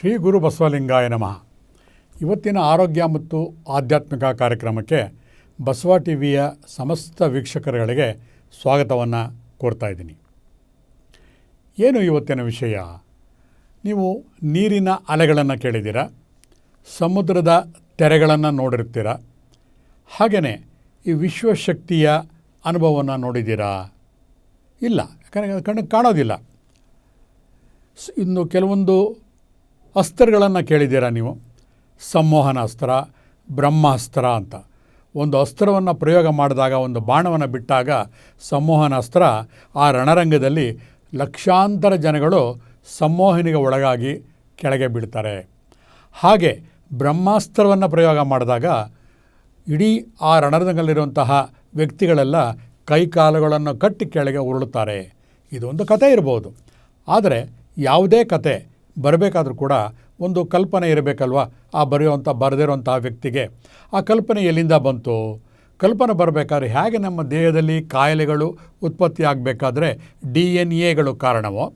ಶ್ರೀ ಗುರು ಬಸವಲಿಂಗಾಯ ನಮಃ. ಇವತ್ತಿನ ಆರೋಗ್ಯ ಮತ್ತು ಆಧ್ಯಾತ್ಮಿಕ ಕಾರ್ಯಕ್ರಮಕ್ಕೆ ಬಸವ ಟಿ ವಿಯ ಸಮಸ್ತ ವೀಕ್ಷಕರುಗಳಿಗೆ ಸ್ವಾಗತವನ್ನು ಕೋರ್ತಾ ಇದ್ದೀನಿ. ಏನು ಇವತ್ತಿನ ವಿಷಯ? ನೀವು ನೀರಿನ ಅಲೆಗಳನ್ನು ಕೇಳಿದ್ದೀರ? ಸಮುದ್ರದ ತೆರೆಗಳನ್ನು ನೋಡಿರ್ತೀರ? ಹಾಗೆಯೇ ಈ ವಿಶ್ವಶಕ್ತಿಯ ಅನುಭವವನ್ನು ನೋಡಿದ್ದೀರಾ? ಇಲ್ಲ, ಯಾಕಂದರೆ ಕಣ್ಣು ಕಣ್ಣಿಗೆ ಕಾಣೋದಿಲ್ಲ ಇನ್ನು ಕೆಲವೊಂದು ಅಸ್ತ್ರಗಳನ್ನು ಕೇಳಿದ್ದೀರಾ ನೀವು? ಸಂಮೋಹನ ಅಸ್ತ್ರ, ಬ್ರಹ್ಮಾಸ್ತ್ರ ಅಂತ. ಒಂದು ಅಸ್ತ್ರವನ್ನು ಪ್ರಯೋಗ ಮಾಡಿದಾಗ, ಒಂದು ಬಾಣವನ್ನು ಬಿಟ್ಟಾಗ ಸಂಮೋಹನ ಅಸ್ತ್ರ ಆ ರಣರಂಗದಲ್ಲಿ ಲಕ್ಷಾಂತರ ಜನಗಳು ಸಂಮೋಹನಿಗೆ ಒಳಗಾಗಿ ಕೆಳಗೆ ಬೀಳ್ತಾರೆ. ಹಾಗೆ ಬ್ರಹ್ಮಾಸ್ತ್ರವನ್ನು ಪ್ರಯೋಗ ಮಾಡಿದಾಗ ಇಡೀ ಆ ರಣರಂಗದಲ್ಲಿರುವಂತಹ ವ್ಯಕ್ತಿಗಳೆಲ್ಲ ಕೈಕಾಲುಗಳನ್ನು ಕಟ್ಟಿ ಕೆಳಗೆ ಉರುಳುತ್ತಾರೆ. ಇದೊಂದು ಕತೆ ಇರ್ಬೋದು. ಆದರೆ ಯಾವುದೇ ಕತೆ ಬರಬೇಕಾದ್ರೂ ಕೂಡ ಒಂದು ಕಲ್ಪನೆ ಇರಬೇಕಲ್ವ? ಆ ಬರೆಯುವಂಥ ಬರೆದಿರುವಂಥ ವ್ಯಕ್ತಿಗೆ. ಆ ಕಲ್ಪನೆ ಎಲ್ಲಿಂದ ಬಂತು? ಕಲ್ಪನೆ ಬರಬೇಕಾದ್ರೆ ಹೇಗೆ ನಮ್ಮ ದೇಹದಲ್ಲಿ ಕಾಯಿಲೆಗಳು ಉತ್ಪತ್ತಿ ಆಗಬೇಕಾದ್ರೆ ಡಿ ಎನ್ ಎಗಳು ಕಾರಣವೋ,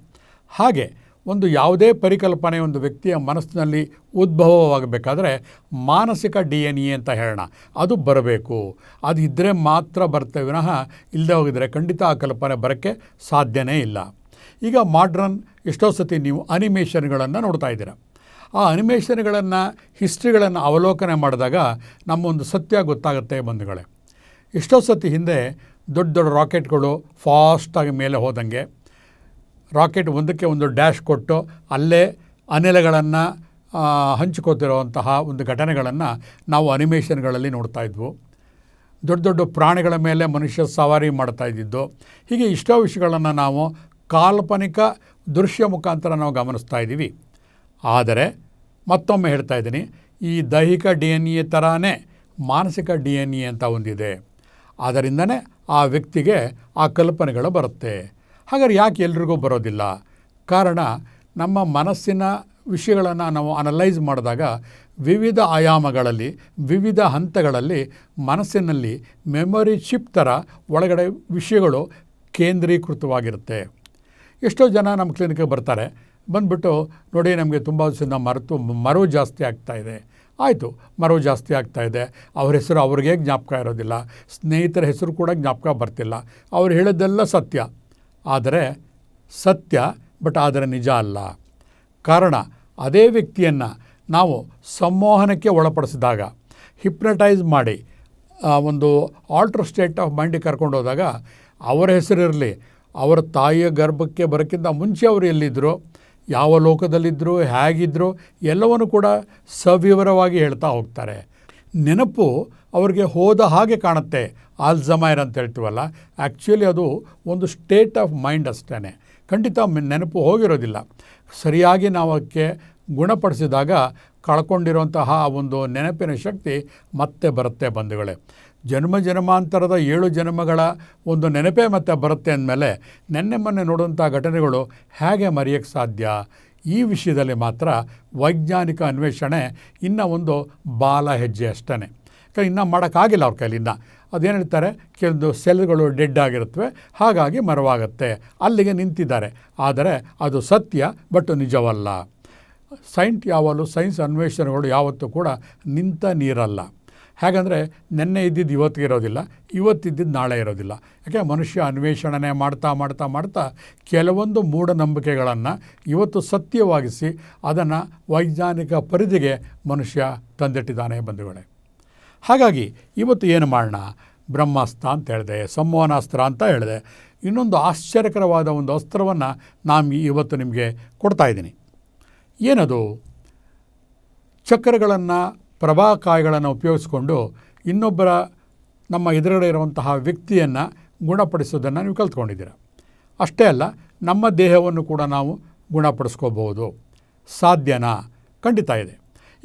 ಹಾಗೆ ಒಂದು ಯಾವುದೇ ಪರಿಕಲ್ಪನೆ ಒಂದು ವ್ಯಕ್ತಿಯ ಮನಸ್ಸಿನಲ್ಲಿ ಉದ್ಭವವಾಗಬೇಕಾದ್ರೆ ಮಾನಸಿಕ ಡಿ ಎನ್ ಎ ಅಂತ ಹೇಳೋಣ. ಅದು ಬರಬೇಕು. ಅದು ಇದ್ದರೆ ಮಾತ್ರ ಬರ್ತೇವೆ. ವಿನಃ ಇಲ್ಲದೆ ಹೋಗಿದರೆ ಖಂಡಿತ ಆ ಕಲ್ಪನೆ ಬರೋಕ್ಕೆ ಸಾಧ್ಯನೇ ಇಲ್ಲ. ಈಗ ಮಾಡ್ರನ್ ಎಷ್ಟೋ ಸತಿ ನೀವು ಅನಿಮೇಷನ್ಗಳನ್ನು ನೋಡ್ತಾ ಇದ್ದೀರ. ಆ ಅನಿಮೇಷನ್ಗಳನ್ನು, ಹಿಸ್ಟ್ರಿಗಳನ್ನು ಅವಲೋಕನೆ ಮಾಡಿದಾಗ ನಮ್ಮೊಂದು ಸತ್ಯ ಗೊತ್ತಾಗುತ್ತೆ ಬಂಧುಗಳೇ. ಎಷ್ಟೋ ಸತಿ ಹಿಂದೆ ದೊಡ್ಡ ದೊಡ್ಡ ರಾಕೆಟ್ಗಳು ಫಾಸ್ಟಾಗಿ ಮೇಲೆ ಹೋದಂಗೆ, ರಾಕೆಟ್ ಒಂದಕ್ಕೆ ಒಂದು ಡ್ಯಾಶ್ ಕೊಟ್ಟು ಅಲ್ಲೇ ಅನಿಲಗಳನ್ನು ಹಂಚಿಕೊತಿರುವಂತಹ ಒಂದು ಘಟನೆಗಳನ್ನು ನಾವು ಅನಿಮೇಷನ್ಗಳಲ್ಲಿ ನೋಡ್ತಾ ಇದ್ವು. ದೊಡ್ಡ ದೊಡ್ಡ ಪ್ರಾಣಿಗಳ ಮೇಲೆ ಮನುಷ್ಯ ಸವಾರಿ ಮಾಡ್ತಾ ಇದ್ದಿದ್ದು. ಹೀಗೆ ಇಷ್ಟೋ ವಿಷಯಗಳನ್ನು ನಾವು ಕಾಲ್ಪನಿಕ ದೃಶ್ಯ ಮುಖಾಂತರ ನಾವು ಗಮನಿಸ್ತಾ ಇದ್ದೀವಿ. ಆದರೆ ಮತ್ತೊಮ್ಮೆ ಹೇಳ್ತಾ ಇದ್ದೀನಿ, ಈ ದೈಹಿಕ ಡಿ ಎನ್ ಎ ಥರನೇ ಮಾನಸಿಕ ಡಿ ಎನ್ ಎ ಅಂತ ಒಂದಿದೆ. ಅದರಿಂದನೇ ಆ ವ್ಯಕ್ತಿಗೆ ಆ ಕಲ್ಪನೆಗಳು ಬರುತ್ತೆ. ಹಾಗಾದ್ರೆ ಯಾಕೆ ಎಲ್ರಿಗೂ ಬರೋದಿಲ್ಲ? ಕಾರಣ ನಮ್ಮ ಮನಸ್ಸಿನ ವಿಷಯಗಳನ್ನು ನಾವು ಅನಲೈಸ್ ಮಾಡಿದಾಗ ವಿವಿಧ ಆಯಾಮಗಳಲ್ಲಿ, ವಿವಿಧ ಹಂತಗಳಲ್ಲಿ ಮನಸ್ಸಿನಲ್ಲಿ ಮೆಮೊರಿ ಚಿಪ್ ಥರ ಒಳಗಡೆ ವಿಷಯಗಳು ಕೇಂದ್ರೀಕೃತವಾಗಿರುತ್ತೆ. ಎಷ್ಟೋ ಜನ ನಮ್ಮ ಕ್ಲಿನಿಕ್ಗೆ ಬರ್ತಾರೆ. ಬಂದುಬಿಟ್ಟು ನೋಡಿ ನಮಗೆ ತುಂಬ ದಿವಸದಿಂದ ಮರೆತು ಮರವು ಜಾಸ್ತಿ ಆಗ್ತಾ ಇದೆ. ಆಯಿತು ಮರವು ಜಾಸ್ತಿ ಆಗ್ತಾ ಇದೆ. ಅವ್ರ ಹೆಸರು ಅವ್ರಿಗೆ ಜ್ಞಾಪಕ ಇರೋದಿಲ್ಲ. ಸ್ನೇಹಿತರ ಹೆಸರು ಕೂಡ ಜ್ಞಾಪಕ ಬರ್ತಿಲ್ಲ. ಅವ್ರು ಹೇಳೋದೆಲ್ಲ ಸತ್ಯ. ಆದರೆ ಸತ್ಯ, ಬಟ್ ಆದರೆ ನಿಜ ಅಲ್ಲ. ಕಾರಣ, ಅದೇ ವ್ಯಕ್ತಿಯನ್ನು ನಾವು ಸಂವಹನಕ್ಕೆ ಒಳಪಡಿಸಿದಾಗ, ಹಿಪ್ನಟೈಸ್ ಮಾಡಿ ಒಂದು ಆಲ್ಟ್ರ್ ಸ್ಟೇಟ್ ಆಫ್ ಮೈಂಡಿಗೆ ಕರ್ಕೊಂಡು ಹೋದಾಗ, ಅವರ ಹೆಸರಿರಲಿ ಅವರ ತಾಯಿಯ ಗರ್ಭಕ್ಕೆ ಬರೋಕ್ಕಿಂತ ಮುಂಚೆ ಅವರು ಎಲ್ಲಿದ್ದರು ಯಾವ ಲೋಕದಲ್ಲಿದ್ದರು ಹೇಗಿದ್ದರು ಎಲ್ಲವನ್ನು ಕೂಡ ಸವಿವರವಾಗಿ ಹೇಳ್ತಾ ಹೋಗ್ತಾರೆ. ನೆನಪು ಅವರಿಗೆ ಹೋದ ಹಾಗೆ ಕಾಣುತ್ತೆ, ಆಲ್ಝಮೈರ್ ಅಂತ ಹೇಳ್ತೀವಲ್ಲ ಆ್ಯಕ್ಚುಲಿ ಅದು ಒಂದು ಸ್ಟೇಟ್ ಆಫ್ ಮೈಂಡ್ ಅಷ್ಟೇ ಖಂಡಿತ ನೆನಪು ಹೋಗಿರೋದಿಲ್ಲ. ಸರಿಯಾಗಿ ನಾವು ಅದಕ್ಕೆ ಗುಣಪಡಿಸಿದಾಗ ಕಳ್ಕೊಂಡಿರುವಂತಹ ಒಂದು ನೆನಪಿನ ಶಕ್ತಿ ಮತ್ತೆ ಬರುತ್ತೆ ಬಂಧುಗಳೇ. ಜನ್ಮ ಜನ್ಮಾಂತರದ ಏಳು ಜನ್ಮಗಳ ಒಂದು ನೆನಪೇ ಮತ್ತೆ ಬರುತ್ತೆ ಅಂದಮೇಲೆ ನೆನ್ನೆ ಮೊನ್ನೆ ನೋಡುವಂಥ ಘಟನೆಗಳು ಹೇಗೆ ಮರೆಯೋಕ್ಕೆ ಸಾಧ್ಯ? ಈ ವಿಷಯದಲ್ಲಿ ಮಾತ್ರ ವೈಜ್ಞಾನಿಕ ಅನ್ವೇಷಣೆ ಇನ್ನೂ ಒಂದು ಬಾಲ ಹೆಜ್ಜೆ ಅಷ್ಟೇ ಯಾಕಂದ್ರೆ ಇನ್ನೂ ಮಾಡೋಕ್ಕಾಗಿಲ್ಲ ಅವ್ರ ಕೈಲಿಂದ. ಅದೇನು ಹೇಳ್ತಾರೆ? ಕೆಲವೊಂದು ಸೆಲ್ಗಳು ಡೆಡ್ ಆಗಿರುತ್ತವೆ, ಹಾಗಾಗಿ ಮರವಾಗುತ್ತೆ. ಅಲ್ಲಿಗೆ ನಿಂತಿದ್ದಾರೆ. ಆದರೆ ಅದು ಸತ್ಯ, ಬಟ್ ನಿಜವಲ್ಲ. ಸೈಂಟ್ ಯಾವಾಗಲೂ ಸೈನ್ಸ್ ಅನ್ವೇಷಣೆಗಳು ಯಾವತ್ತೂ ಕೂಡ ನಿಂತ ನೀರಲ್ಲ. ಹೇಗಂದರೆ ನಿನ್ನೆ ಇದ್ದಿದ್ದು ಇವತ್ತಿಗೆ ಇರೋದಿಲ್ಲ ಇವತ್ತಿದ್ದಿದ್ದು ನಾಳೆ ಇರೋದಿಲ್ಲ. ಯಾಕೆ? ಮನುಷ್ಯ ಅನ್ವೇಷಣೆ ಮಾಡ್ತಾ ಮಾಡ್ತಾ ಮಾಡ್ತಾ ಕೆಲವೊಂದು ಮೂಢನಂಬಿಕೆಗಳನ್ನು ಇವತ್ತು ಸತ್ಯವಾಗಿಸಿ ಅದನ್ನು ವೈಜ್ಞಾನಿಕ ಪರಿಧಿಗೆ ಮನುಷ್ಯ ತಂದಿಟ್ಟಿದ್ದಾನೆ ಬಂಧುಗಳೇ. ಹಾಗಾಗಿ ಇವತ್ತು ಏನು ಮಾಡೋಣ ಬ್ರಹ್ಮಾಸ್ತ್ರ ಅಂತ ಹೇಳಿದೆ, ಸಂವಹನಾಸ್ತ್ರ ಅಂತ ಹೇಳಿದೆ. ಇನ್ನೊಂದು ಆಶ್ಚರ್ಯಕರವಾದ ಒಂದು ಅಸ್ತ್ರವನ್ನು ನಾನು ಇವತ್ತು ನಿಮಗೆ ಕೊಡ್ತಾ ಇದ್ದೀನಿ. ಏನದು? ಚಕ್ರಗಳನ್ನು ಪ್ರಭಾಕಾಯಿಗಳನ್ನು ಉಪಯೋಗಿಸ್ಕೊಂಡು ಇನ್ನೊಬ್ಬರ ನಮ್ಮ ಎದುರುಗಡೆ ಇರುವಂತಹ ವ್ಯಕ್ತಿಯನ್ನು ಗುಣಪಡಿಸೋದನ್ನು ನೀವು ಕಲ್ತ್ಕೊಂಡಿದ್ದೀರ. ಅಷ್ಟೇ ಅಲ್ಲ, ನಮ್ಮ ದೇಹವನ್ನು ಕೂಡ ನಾವು ಗುಣಪಡಿಸ್ಕೋಬಹುದು. ಸಾಧ್ಯನಾ? ಖಂಡಿತ ಇದೆ.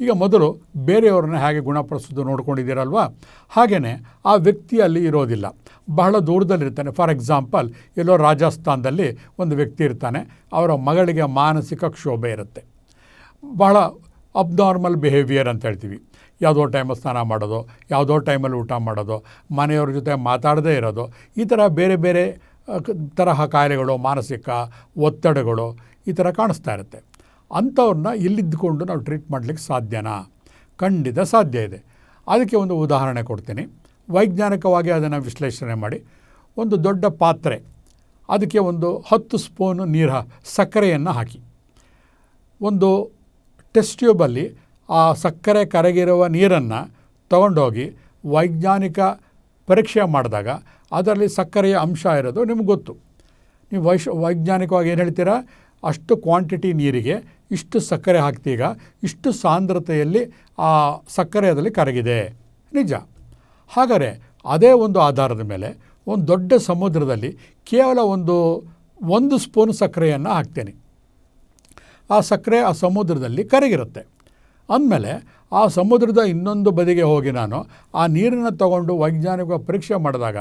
ಈಗ ಮೊದಲು ಬೇರೆಯವ್ರನ್ನ ಹೇಗೆ ಗುಣಪಡಿಸೋದು ನೋಡ್ಕೊಂಡಿದ್ದೀರಲ್ವಾ? ಹಾಗೆಯೇ ಆ ವ್ಯಕ್ತಿ ಅಲ್ಲಿ ಇರೋದಿಲ್ಲ. ಬಹಳ ದೂರದಲ್ಲಿರ್ತಾನೆ ಫಾರ್ ಎಕ್ಸಾಂಪಲ್, ಎಲ್ಲೋ ರಾಜಸ್ಥಾನದಲ್ಲಿ ಒಂದು ವ್ಯಕ್ತಿ ಇರ್ತಾನೆ. ಅವರ ಮಗಳಿಗೆ ಮಾನಸಿಕ ಕ್ಷೋಭೆ ಇರುತ್ತೆ. ಬಹಳ ಅಬ್ನಾರ್ಮಲ್ ಬಿಹೇವಿಯರ್ ಅಂತ ಹೇಳ್ತೀವಿ. ಯಾವುದೋ ಟೈಮಲ್ಲಿ ಸ್ನಾನ ಮಾಡೋದು, ಯಾವುದೋ ಟೈಮಲ್ಲಿ ಊಟ ಮಾಡೋದು, ಮನೆಯವ್ರ ಜೊತೆ ಮಾತಾಡದೇ ಇರೋದು, ಈ ಥರ ಬೇರೆ ಬೇರೆ ತರಹ ಕಾಯಿಲೆಗಳು, ಮಾನಸಿಕ ಒತ್ತಡಗಳು ಈ ಥರ ಕಾಣಿಸ್ತಾ ಇರುತ್ತೆ. ಅಂಥವ್ರನ್ನ ಇಲ್ಲಿದ್ದುಕೊಂಡು ನಾವು ಟ್ರೀಟ್ ಮಾಡಲಿಕ್ಕೆ ಸಾಧ್ಯನಾ? ಖಂಡಿತ ಸಾಧ್ಯ ಇದೆ. ಅದಕ್ಕೆ ಒಂದು ಉದಾಹರಣೆ ಕೊಡ್ತೀನಿ. ವೈಜ್ಞಾನಿಕವಾಗಿ ಅದನ್ನು ವಿಶ್ಲೇಷಣೆ ಮಾಡಿ. ಒಂದು ದೊಡ್ಡ ಪಾತ್ರೆ, ಅದಕ್ಕೆ ಒಂದು ಹತ್ತು ಸ್ಪೂನು ನೀರು, ಸಕ್ಕರೆಯನ್ನು ಹಾಕಿ. ಒಂದು ಟೆಸ್ಟ್ ಟ್ಯೂಬಲ್ಲಿ ಆ ಸಕ್ಕರೆ ಕರಗಿರುವ ನೀರನ್ನು ತಗೊಂಡೋಗಿ ವೈಜ್ಞಾನಿಕ ಪರೀಕ್ಷೆ ಮಾಡಿದಾಗ ಅದರಲ್ಲಿ ಸಕ್ಕರೆಯ ಅಂಶ ಇರೋದು ನಿಮ್ಗೆ ಗೊತ್ತು. ನೀವು ವೈಶ್, ವೈಜ್ಞಾನಿಕವಾಗಿ ಏನು ಹೇಳ್ತೀರಾ? ಅಷ್ಟು ಕ್ವಾಂಟಿಟಿ ನೀರಿಗೆ ಇಷ್ಟು ಸಕ್ಕರೆ ಹಾಕ್ತೀಗ ಇಷ್ಟು ಸಾಂದ್ರತೆಯಲ್ಲಿ ಆ ಸಕ್ಕರೆ ಅದರಲ್ಲಿ ಕರಗಿದೆ. ನಿಜ. ಹಾಗಾದರೆ ಅದೇ ಒಂದು ಆಧಾರದ ಮೇಲೆ ಒಂದು ದೊಡ್ಡ ಸಮುದ್ರದಲ್ಲಿ ಕೇವಲ ಒಂದು ಒಂದು ಸ್ಪೂನ್ ಸಕ್ಕರೆಯನ್ನು ಹಾಕ್ತೇನೆ. ಆ ಸಕ್ಕರೆ ಆ ಸಮುದ್ರದಲ್ಲಿ ಕರಗಿರುತ್ತೆ. ಅಂದಮೇಲೆ ಆ ಸಮುದ್ರದ ಇನ್ನೊಂದು ಬದಿಗೆ ಹೋಗಿ ನಾನು ಆ ನೀರನ್ನು ತಗೊಂಡು ವೈಜ್ಞಾನಿಕ ಪರೀಕ್ಷೆ ಮಾಡಿದಾಗ,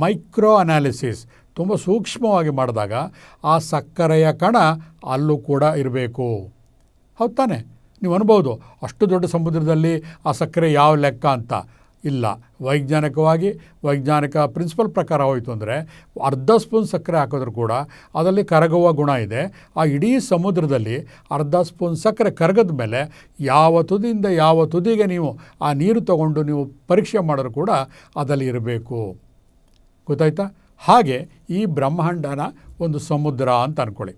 ಮೈಕ್ರೋ ಅನಾಲಿಸಿಸ್ ತುಂಬ ಸೂಕ್ಷ್ಮವಾಗಿ ಮಾಡಿದಾಗ ಆ ಸಕ್ಕರೆಯ ಕಣ ಅಲ್ಲೂ ಕೂಡ ಇರಬೇಕು. ಹೌದು ತಾನೆ? ನೀವು ಅನ್ಬೋದು, ಅಷ್ಟು ದೊಡ್ಡ ಸಮುದ್ರದಲ್ಲಿ ಆ ಸಕ್ಕರೆ ಯಾವ ಲೆಕ್ಕ ಅಂತ. ಇಲ್ಲ. ವೈಜ್ಞಾನಿಕವಾಗಿ, ವೈಜ್ಞಾನಿಕ ಪ್ರಿನ್ಸಿಪಲ್ ಪ್ರಕಾರ ಹೋಯಿತು ಅಂದರೆ ಅರ್ಧ ಸ್ಪೂನ್ ಸಕ್ಕರೆ ಹಾಕಿದ್ರು ಕೂಡ ಅದರಲ್ಲಿ ಕರಗುವ ಗುಣ ಇದೆ. ಆ ಇಡೀ ಸಮುದ್ರದಲ್ಲಿ ಅರ್ಧ ಸ್ಪೂನ್ ಸಕ್ಕರೆ ಕರಗದ ಮೇಲೆ ಯಾವ ತುದಿಯಿಂದ ಯಾವ ತುದಿಗೆ ನೀವು ಆ ನೀರು ತಗೊಂಡು ನೀವು ಪರೀಕ್ಷೆ ಮಾಡಿದ್ರು ಕೂಡ ಅದರಲ್ಲಿ ಇರಬೇಕು. ಗೊತ್ತಾಯ್ತಾ? ಹಾಗೆ ಈ ಬ್ರಹ್ಮಾಂಡನ ಒಂದು ಸಮುದ್ರ ಅಂತ ಅಂದ್ಕೊಳ್ಳಿ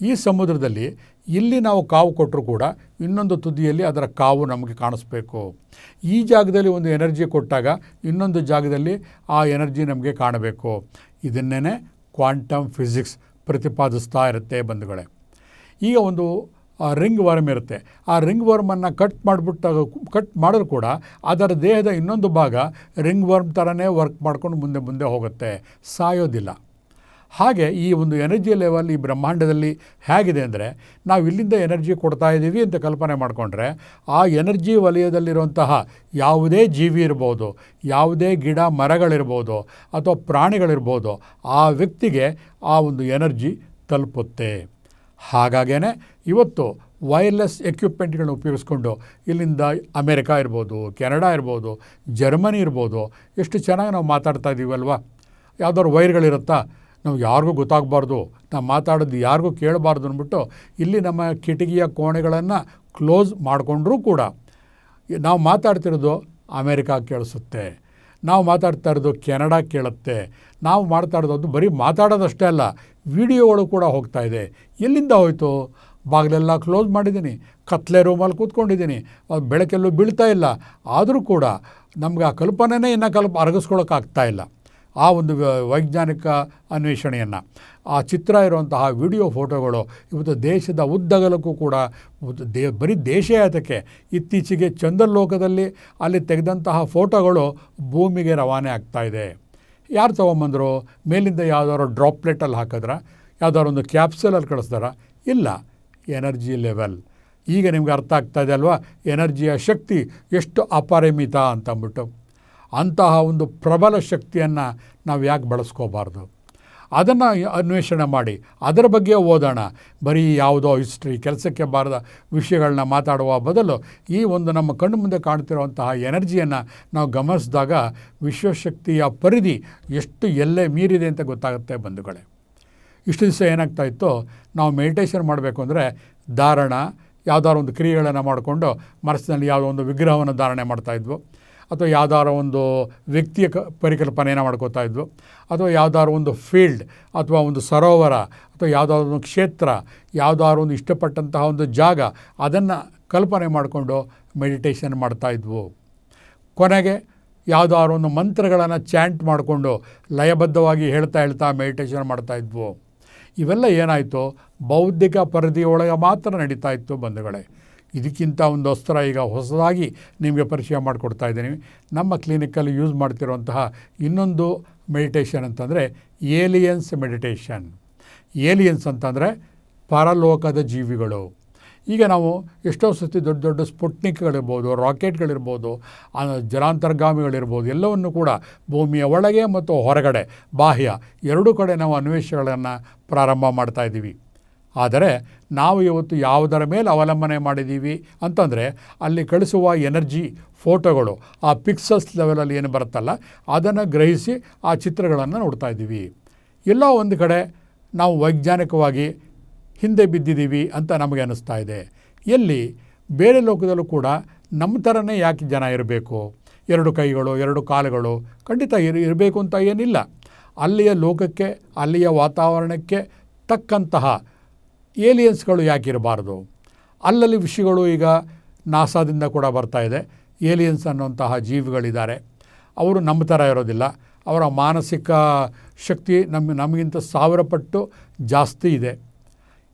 ಈ ಸಮುದ್ರದಲ್ಲಿ ಇಲ್ಲಿ ನಾವು ಕಾವು ಕೊಟ್ಟರು ಕೂಡ ಇನ್ನೊಂದು ತುದಿಯಲ್ಲಿ ಅದರ ಕಾವು ನಮಗೆ ಕಾಣಿಸ್ಬೇಕು. ಈ ಜಾಗದಲ್ಲಿ ಒಂದು ಎನರ್ಜಿ ಕೊಟ್ಟಾಗ ಇನ್ನೊಂದು ಜಾಗದಲ್ಲಿ ಆ ಎನರ್ಜಿ ನಮಗೆ ಕಾಣಬೇಕು. ಇದನ್ನೇ ಕ್ವಾಂಟಮ್ ಫಿಸಿಕ್ಸ್ ಪ್ರತಿಪಾದಿಸ್ತಾ ಇರುತ್ತೆ ಬಂಧುಗಳೇ. ಈಗ ಒಂದು ರಿಂಗ್ ವರ್ಮ್ ಇರುತ್ತೆ. ಆ ರಿಂಗ್ ವರ್ಮನ್ನು ಕಟ್ ಮಾಡಿಬಿಟ್ಟಾಗ, ಕಟ್ ಮಾಡಿದ್ರು ಕೂಡ ಅದರ ದೇಹದ ಇನ್ನೊಂದು ಭಾಗ ರಿಂಗ್ ವರ್ಮ್ ಥರನೇ ವರ್ಕ್ ಮಾಡ್ಕೊಂಡು ಮುಂದೆ ಮುಂದೆ ಹೋಗುತ್ತೆ. ಸಾಯೋದಿಲ್ಲ. ಹಾಗೆ ಈ ಒಂದು ಎನರ್ಜಿ ಲೆವೆಲ್ ಈ ಬ್ರಹ್ಮಾಂಡದಲ್ಲಿ ಹೇಗಿದೆ ಅಂದರೆ ನಾವು ಇಲ್ಲಿಂದ ಎನರ್ಜಿ ಕೊಡ್ತಾ ಇದ್ದೀವಿ ಅಂತ ಕಲ್ಪನೆ ಮಾಡಿಕೊಂಡ್ರೆ ಆ ಎನರ್ಜಿ ವಲಯದಲ್ಲಿರುವಂತಹ ಯಾವುದೇ ಜೀವಿ ಇರ್ಬೋದು, ಯಾವುದೇ ಗಿಡ ಮರಗಳಿರ್ಬೋದು ಅಥವಾ ಪ್ರಾಣಿಗಳಿರ್ಬೋದು ಆ ವ್ಯಕ್ತಿಗೆ ಆ ಒಂದು ಎನರ್ಜಿ ತಲುಪುತ್ತೆ. ಹಾಗಾಗೇ ಇವತ್ತು ವೈರ್ಲೆಸ್ ಎಕ್ವಿಪ್ಮೆಂಟ್ಗಳನ್ನ ಉಪಯೋಗಿಸ್ಕೊಂಡು ಇಲ್ಲಿಂದ ಅಮೇರಿಕಾ ಇರ್ಬೋದು, ಕೆನಡಾ ಇರ್ಬೋದು, ಜರ್ಮನಿ ಇರ್ಬೋದು, ಎಷ್ಟು ಚೆನ್ನಾಗಿ ನಾವು ಮಾತಾಡ್ತಾ ಇದ್ದೀವಲ್ವಾ ಯಾವುದಾದ್ರು ವೈರ್ಗಳಿರುತ್ತಾ ನಾವು ಯಾರಿಗೂ ಗೊತ್ತಾಗಬಾರ್ದು. ನಾವು ಮಾತಾಡೋದು ಯಾರಿಗೂ ಕೇಳಬಾರ್ದು ಅಂದ್ಬಿಟ್ಟು ಇಲ್ಲಿ ನಮ್ಮ ಕಿಟಕಿಯ ಕೋಣೆಗಳನ್ನು ಕ್ಲೋಸ್ ಮಾಡಿಕೊಂಡ್ರೂ ಕೂಡ ನಾವು ಮಾತಾಡ್ತಿರೋದು ಅಮೇರಿಕಾ ಕೇಳಿಸುತ್ತೆ. ನಾವು ಮಾತಾಡ್ತಾ ಇರೋದು ಕೆನಡಾ ಕೇಳುತ್ತೆ. ನಾವು ಮಾಡ್ತಾ ಇರೋದು ಬರೀ ಮಾತಾಡೋದಷ್ಟೇ ಅಲ್ಲ, ವಿಡಿಯೋಗಳು ಕೂಡ ಹೋಗ್ತಾ ಇದೆ. ಎಲ್ಲಿಂದ ಹೋಯಿತು? ಬಾಗಿಲೆಲ್ಲ ಕ್ಲೋಸ್ ಮಾಡಿದ್ದೀನಿ. ಕತ್ಲೆ ರೂಮಲ್ಲಿ ಕೂತ್ಕೊಂಡಿದ್ದೀನಿ. ಅದು ಬೆಳಕೆಲ್ಲೂ ಬೀಳ್ತಾ ಇಲ್ಲ. ಆದರೂ ಕೂಡ ನಮ್ಗೆ ಆ ಕಲ್ಪನೆನೇ ಇನ್ನು ಕಲ್ಪ ಅರಗಿಸ್ಕೊಳಕ್ಕಾಗ್ತಾ ಇಲ್ಲ. ಆ ಒಂದು ವೈಜ್ಞಾನಿಕ ಅನ್ವೇಷಣೆಯನ್ನು. ಆ ಚಿತ್ರ ಇರುವಂತಹ ವಿಡಿಯೋ ಫೋಟೋಗಳು ಇವತ್ತು ದೇಶದ ಉದ್ದಗಲಕ್ಕೂ ಕೂಡ ದೇ ಬರೀ ದೇಶ ಅದಕ್ಕೆ. ಇತ್ತೀಚೆಗೆ ಚಂದ್ರಲೋಕದಲ್ಲಿ ಅಲ್ಲಿ ತೆಗೆದಂತಹ ಫೋಟೋಗಳು ಭೂಮಿಗೆ ರವಾನೆ ಆಗ್ತಾ ಇದೆ. ಯಾರು ತೊಗೊಂಬಂದರು? ಮೇಲಿಂದ ಯಾವುದಾದ್ರು ಡ್ರಾಪ್ಲೆಟಲ್ಲಿ ಹಾಕಿದ್ರ? ಯಾವುದಾದ್ರು ಒಂದು ಕ್ಯಾಪ್ಸೂಲಲ್ಲಿ ಕಳಿಸ್ತಾರ ಇಲ್ಲ. ಎನರ್ಜಿ ಲೆವೆಲ್ ಈಗ ನಿಮ್ಗೆ ಅರ್ಥ ಆಗ್ತಾ ಇದೆ ಅಲ್ವಾ? ಎನರ್ಜಿಯ ಶಕ್ತಿ ಎಷ್ಟು ಅಪರಿಮಿತ ಅಂತಂದ್ಬಿಟ್ಟು. ಅಂತಹ ಒಂದು ಪ್ರಬಲ ಶಕ್ತಿಯನ್ನು ನಾವು ಯಾಕೆ ಬಳಸ್ಕೋಬಾರ್ದು? ಅದನ್ನು ಅನ್ವೇಷಣೆ ಮಾಡಿ, ಅದರ ಬಗ್ಗೆ ಓದೋಣ. ಬರೀ ಯಾವುದೋ ಹಿಸ್ಟ್ರಿ ಕೆಲಸಕ್ಕೆ ಬಾರದ ವಿಷಯಗಳನ್ನ ಮಾತಾಡುವ ಬದಲು ಈ ಒಂದು ನಮ್ಮ ಕಣ್ಣು ಮುಂದೆ ಕಾಣ್ತಿರುವಂತಹ ಎನರ್ಜಿಯನ್ನು ನಾವು ಗಮನಿಸಿದಾಗ ವಿಶ್ವಶಕ್ತಿಯ ಪರಿಧಿ ಎಷ್ಟು ಎಲ್ಲೇ ಮೀರಿದೆ ಅಂತ ಗೊತ್ತಾಗುತ್ತೆ ಬಂಧುಗಳೇ. ಇಷ್ಟು ದಿವಸ ಏನಾಗ್ತಾ ಇತ್ತು, ನಾವು ಮೆಡಿಟೇಷನ್ ಮಾಡಬೇಕು ಅಂದರೆ ಧಾರಣ, ಯಾವುದಾದ್ರು ಒಂದು ಕ್ರಿಯೆಗಳನ್ನು ಮಾಡಿಕೊಂಡು ಮನಸ್ಸಿನಲ್ಲಿ ಯಾವುದೋ ಒಂದು ವಿಗ್ರಹವನ್ನು ಧಾರಣೆ ಮಾಡ್ತಾಯಿದ್ವು ಅಥವಾ ಯಾವ್ದಾರ ಒಂದು ವ್ಯಕ್ತಿಯ ಕ ಪರಿಕಲ್ಪನೆಯನ್ನು ಮಾಡ್ಕೋತಾ ಇದ್ವು. ಅಥವಾ ಯಾವ್ದಾದ್ರು ಒಂದು ಫೀಲ್ಡ್ ಅಥವಾ ಒಂದು ಸರೋವರ ಅಥವಾ ಯಾವುದಾದ್ರು ಒಂದು ಕ್ಷೇತ್ರ ಯಾವುದಾದ್ರು ಒಂದು ಇಷ್ಟಪಟ್ಟಂತಹ ಒಂದು ಜಾಗ ಅದನ್ನು ಕಲ್ಪನೆ ಮಾಡಿಕೊಂಡು ಮೆಡಿಟೇಷನ್ ಮಾಡ್ತಾಯಿದ್ವು ಕೊನೆಗೆ ಯಾವುದಾದ್ರು ಒಂದು ಮಂತ್ರಗಳನ್ನು ಚಾಂಟ್ ಮಾಡಿಕೊಂಡು ಲಯಬದ್ಧವಾಗಿ ಹೇಳ್ತಾ ಹೇಳ್ತಾ ಮೆಡಿಟೇಷನ್ ಮಾಡ್ತಾ ಇದ್ವು. ಇವೆಲ್ಲ ಏನಾಯಿತು? ಬೌದ್ಧಿಕ ಪರಿಧಿಯೊಳಗೆ ಮಾತ್ರ ನಡೀತಾ ಇತ್ತು ಬಂಧುಗಳೇ. ಇದಕ್ಕಿಂತ ಒಂದು ಅಸ್ತ್ರ ಈಗ ಹೊಸದಾಗಿ ನಿಮಗೆ ಪರಿಚಯ ಮಾಡಿಕೊಡ್ತಾ ಇದ್ದೀನಿ. ನಮ್ಮ ಕ್ಲಿನಿಕಲ್ಲಿ ಯೂಸ್ ಮಾಡ್ತಿರುವಂತಹ ಇನ್ನೊಂದು ಮೆಡಿಟೇಷನ್ ಅಂತಂದರೆ ಏಲಿಯನ್ಸ್ ಮೆಡಿಟೇಷನ್. ಏಲಿಯನ್ಸ್ ಅಂತಂದರೆ ಪರಲೋಕದ ಜೀವಿಗಳು. ಈಗ ನಾವು ಎಷ್ಟೋ ಸತಿ ದೊಡ್ಡ ದೊಡ್ಡ ಸ್ಪುಟ್ನಿಕ್ಗಳಿರ್ಬೋದು, ರಾಕೆಟ್ಗಳಿರ್ಬೋದು ಜಲಾಂತರ್ಗಾಮಿಗಳಿರ್ಬೋದು, ಎಲ್ಲವನ್ನು ಕೂಡ ಭೂಮಿಯ ಒಳಗೆ ಮತ್ತು ಹೊರಗಡೆ, ಬಾಹ್ಯ ಎರಡೂ ಕಡೆ ನಾವು ಅನ್ವೇಷಣೆಗಳನ್ನು ಪ್ರಾರಂಭ ಮಾಡ್ತಾ ಇದ್ದೀವಿ. ಆದರೆ ನಾವು ಇವತ್ತು ಯಾವುದರ ಮೇಲೆ ಅವಲಂಬನೆ ಮಾಡಿದ್ದೀವಿ ಅಂತಂದರೆ ಅಲ್ಲಿ ಕಳಿಸುವ ಎನರ್ಜಿ ಫೋಟೋಗಳು, ಆ ಪಿಕ್ಸಲ್ಸ್ ಲೆವೆಲಲ್ಲಿ ಏನು ಬರುತ್ತಲ್ಲ, ಅದನ್ನು ಗ್ರಹಿಸಿ ಆ ಚಿತ್ರಗಳನ್ನು ನೋಡ್ತಾ ಇದ್ದೀವಿ. ಎಲ್ಲ ಒಂದು ಕಡೆ ನಾವು ವೈಜ್ಞಾನಿಕವಾಗಿ ಹಿಂದೆ ಬಿದ್ದಿದ್ದೀವಿ ಅಂತ ನಮಗೆ ಅನ್ನಿಸ್ತಾ ಇದೆ. ಎಲ್ಲಿ? ಬೇರೆ ಲೋಕದಲ್ಲೂ ಕೂಡ ನಮ್ಮ ಥರನೇ ಯಾಕೆ ಜನ ಇರಬೇಕು? ಎರಡು ಕೈಗಳು, ಎರಡು ಕಾಲುಗಳು, ಖಂಡಿತ ಇರ, ಇರಬೇಕು ಅಂತ ಏನಿಲ್ಲ. ಅಲ್ಲಿಯ ಲೋಕಕ್ಕೆ, ಅಲ್ಲಿಯ ವಾತಾವರಣಕ್ಕೆ ತಕ್ಕಂತಹ ಏಲಿಯನ್ಸ್ಗಳು ಯಾಕೆ ಇರಬಾರ್ದು ಅಲ್ಲಲ್ಲಿ ವಿಷಯಗಳು ಈಗ ನಾಸಾದಿಂದ ಕೂಡ ಬರ್ತಾ ಇದೆ. ಏಲಿಯನ್ಸ್ ಅನ್ನುವಂತಹ ಜೀವಿಗಳಿದ್ದಾರೆ. ಅವರು ನಮ್ಮ ಥರ ಇರೋದಿಲ್ಲ. ಅವರ ಮಾನಸಿಕ ಶಕ್ತಿ ನಮ್ಮ ನಮಗಿಂತ ಸಾವಿರ ಪಟ್ಟು ಜಾಸ್ತಿ ಇದೆ.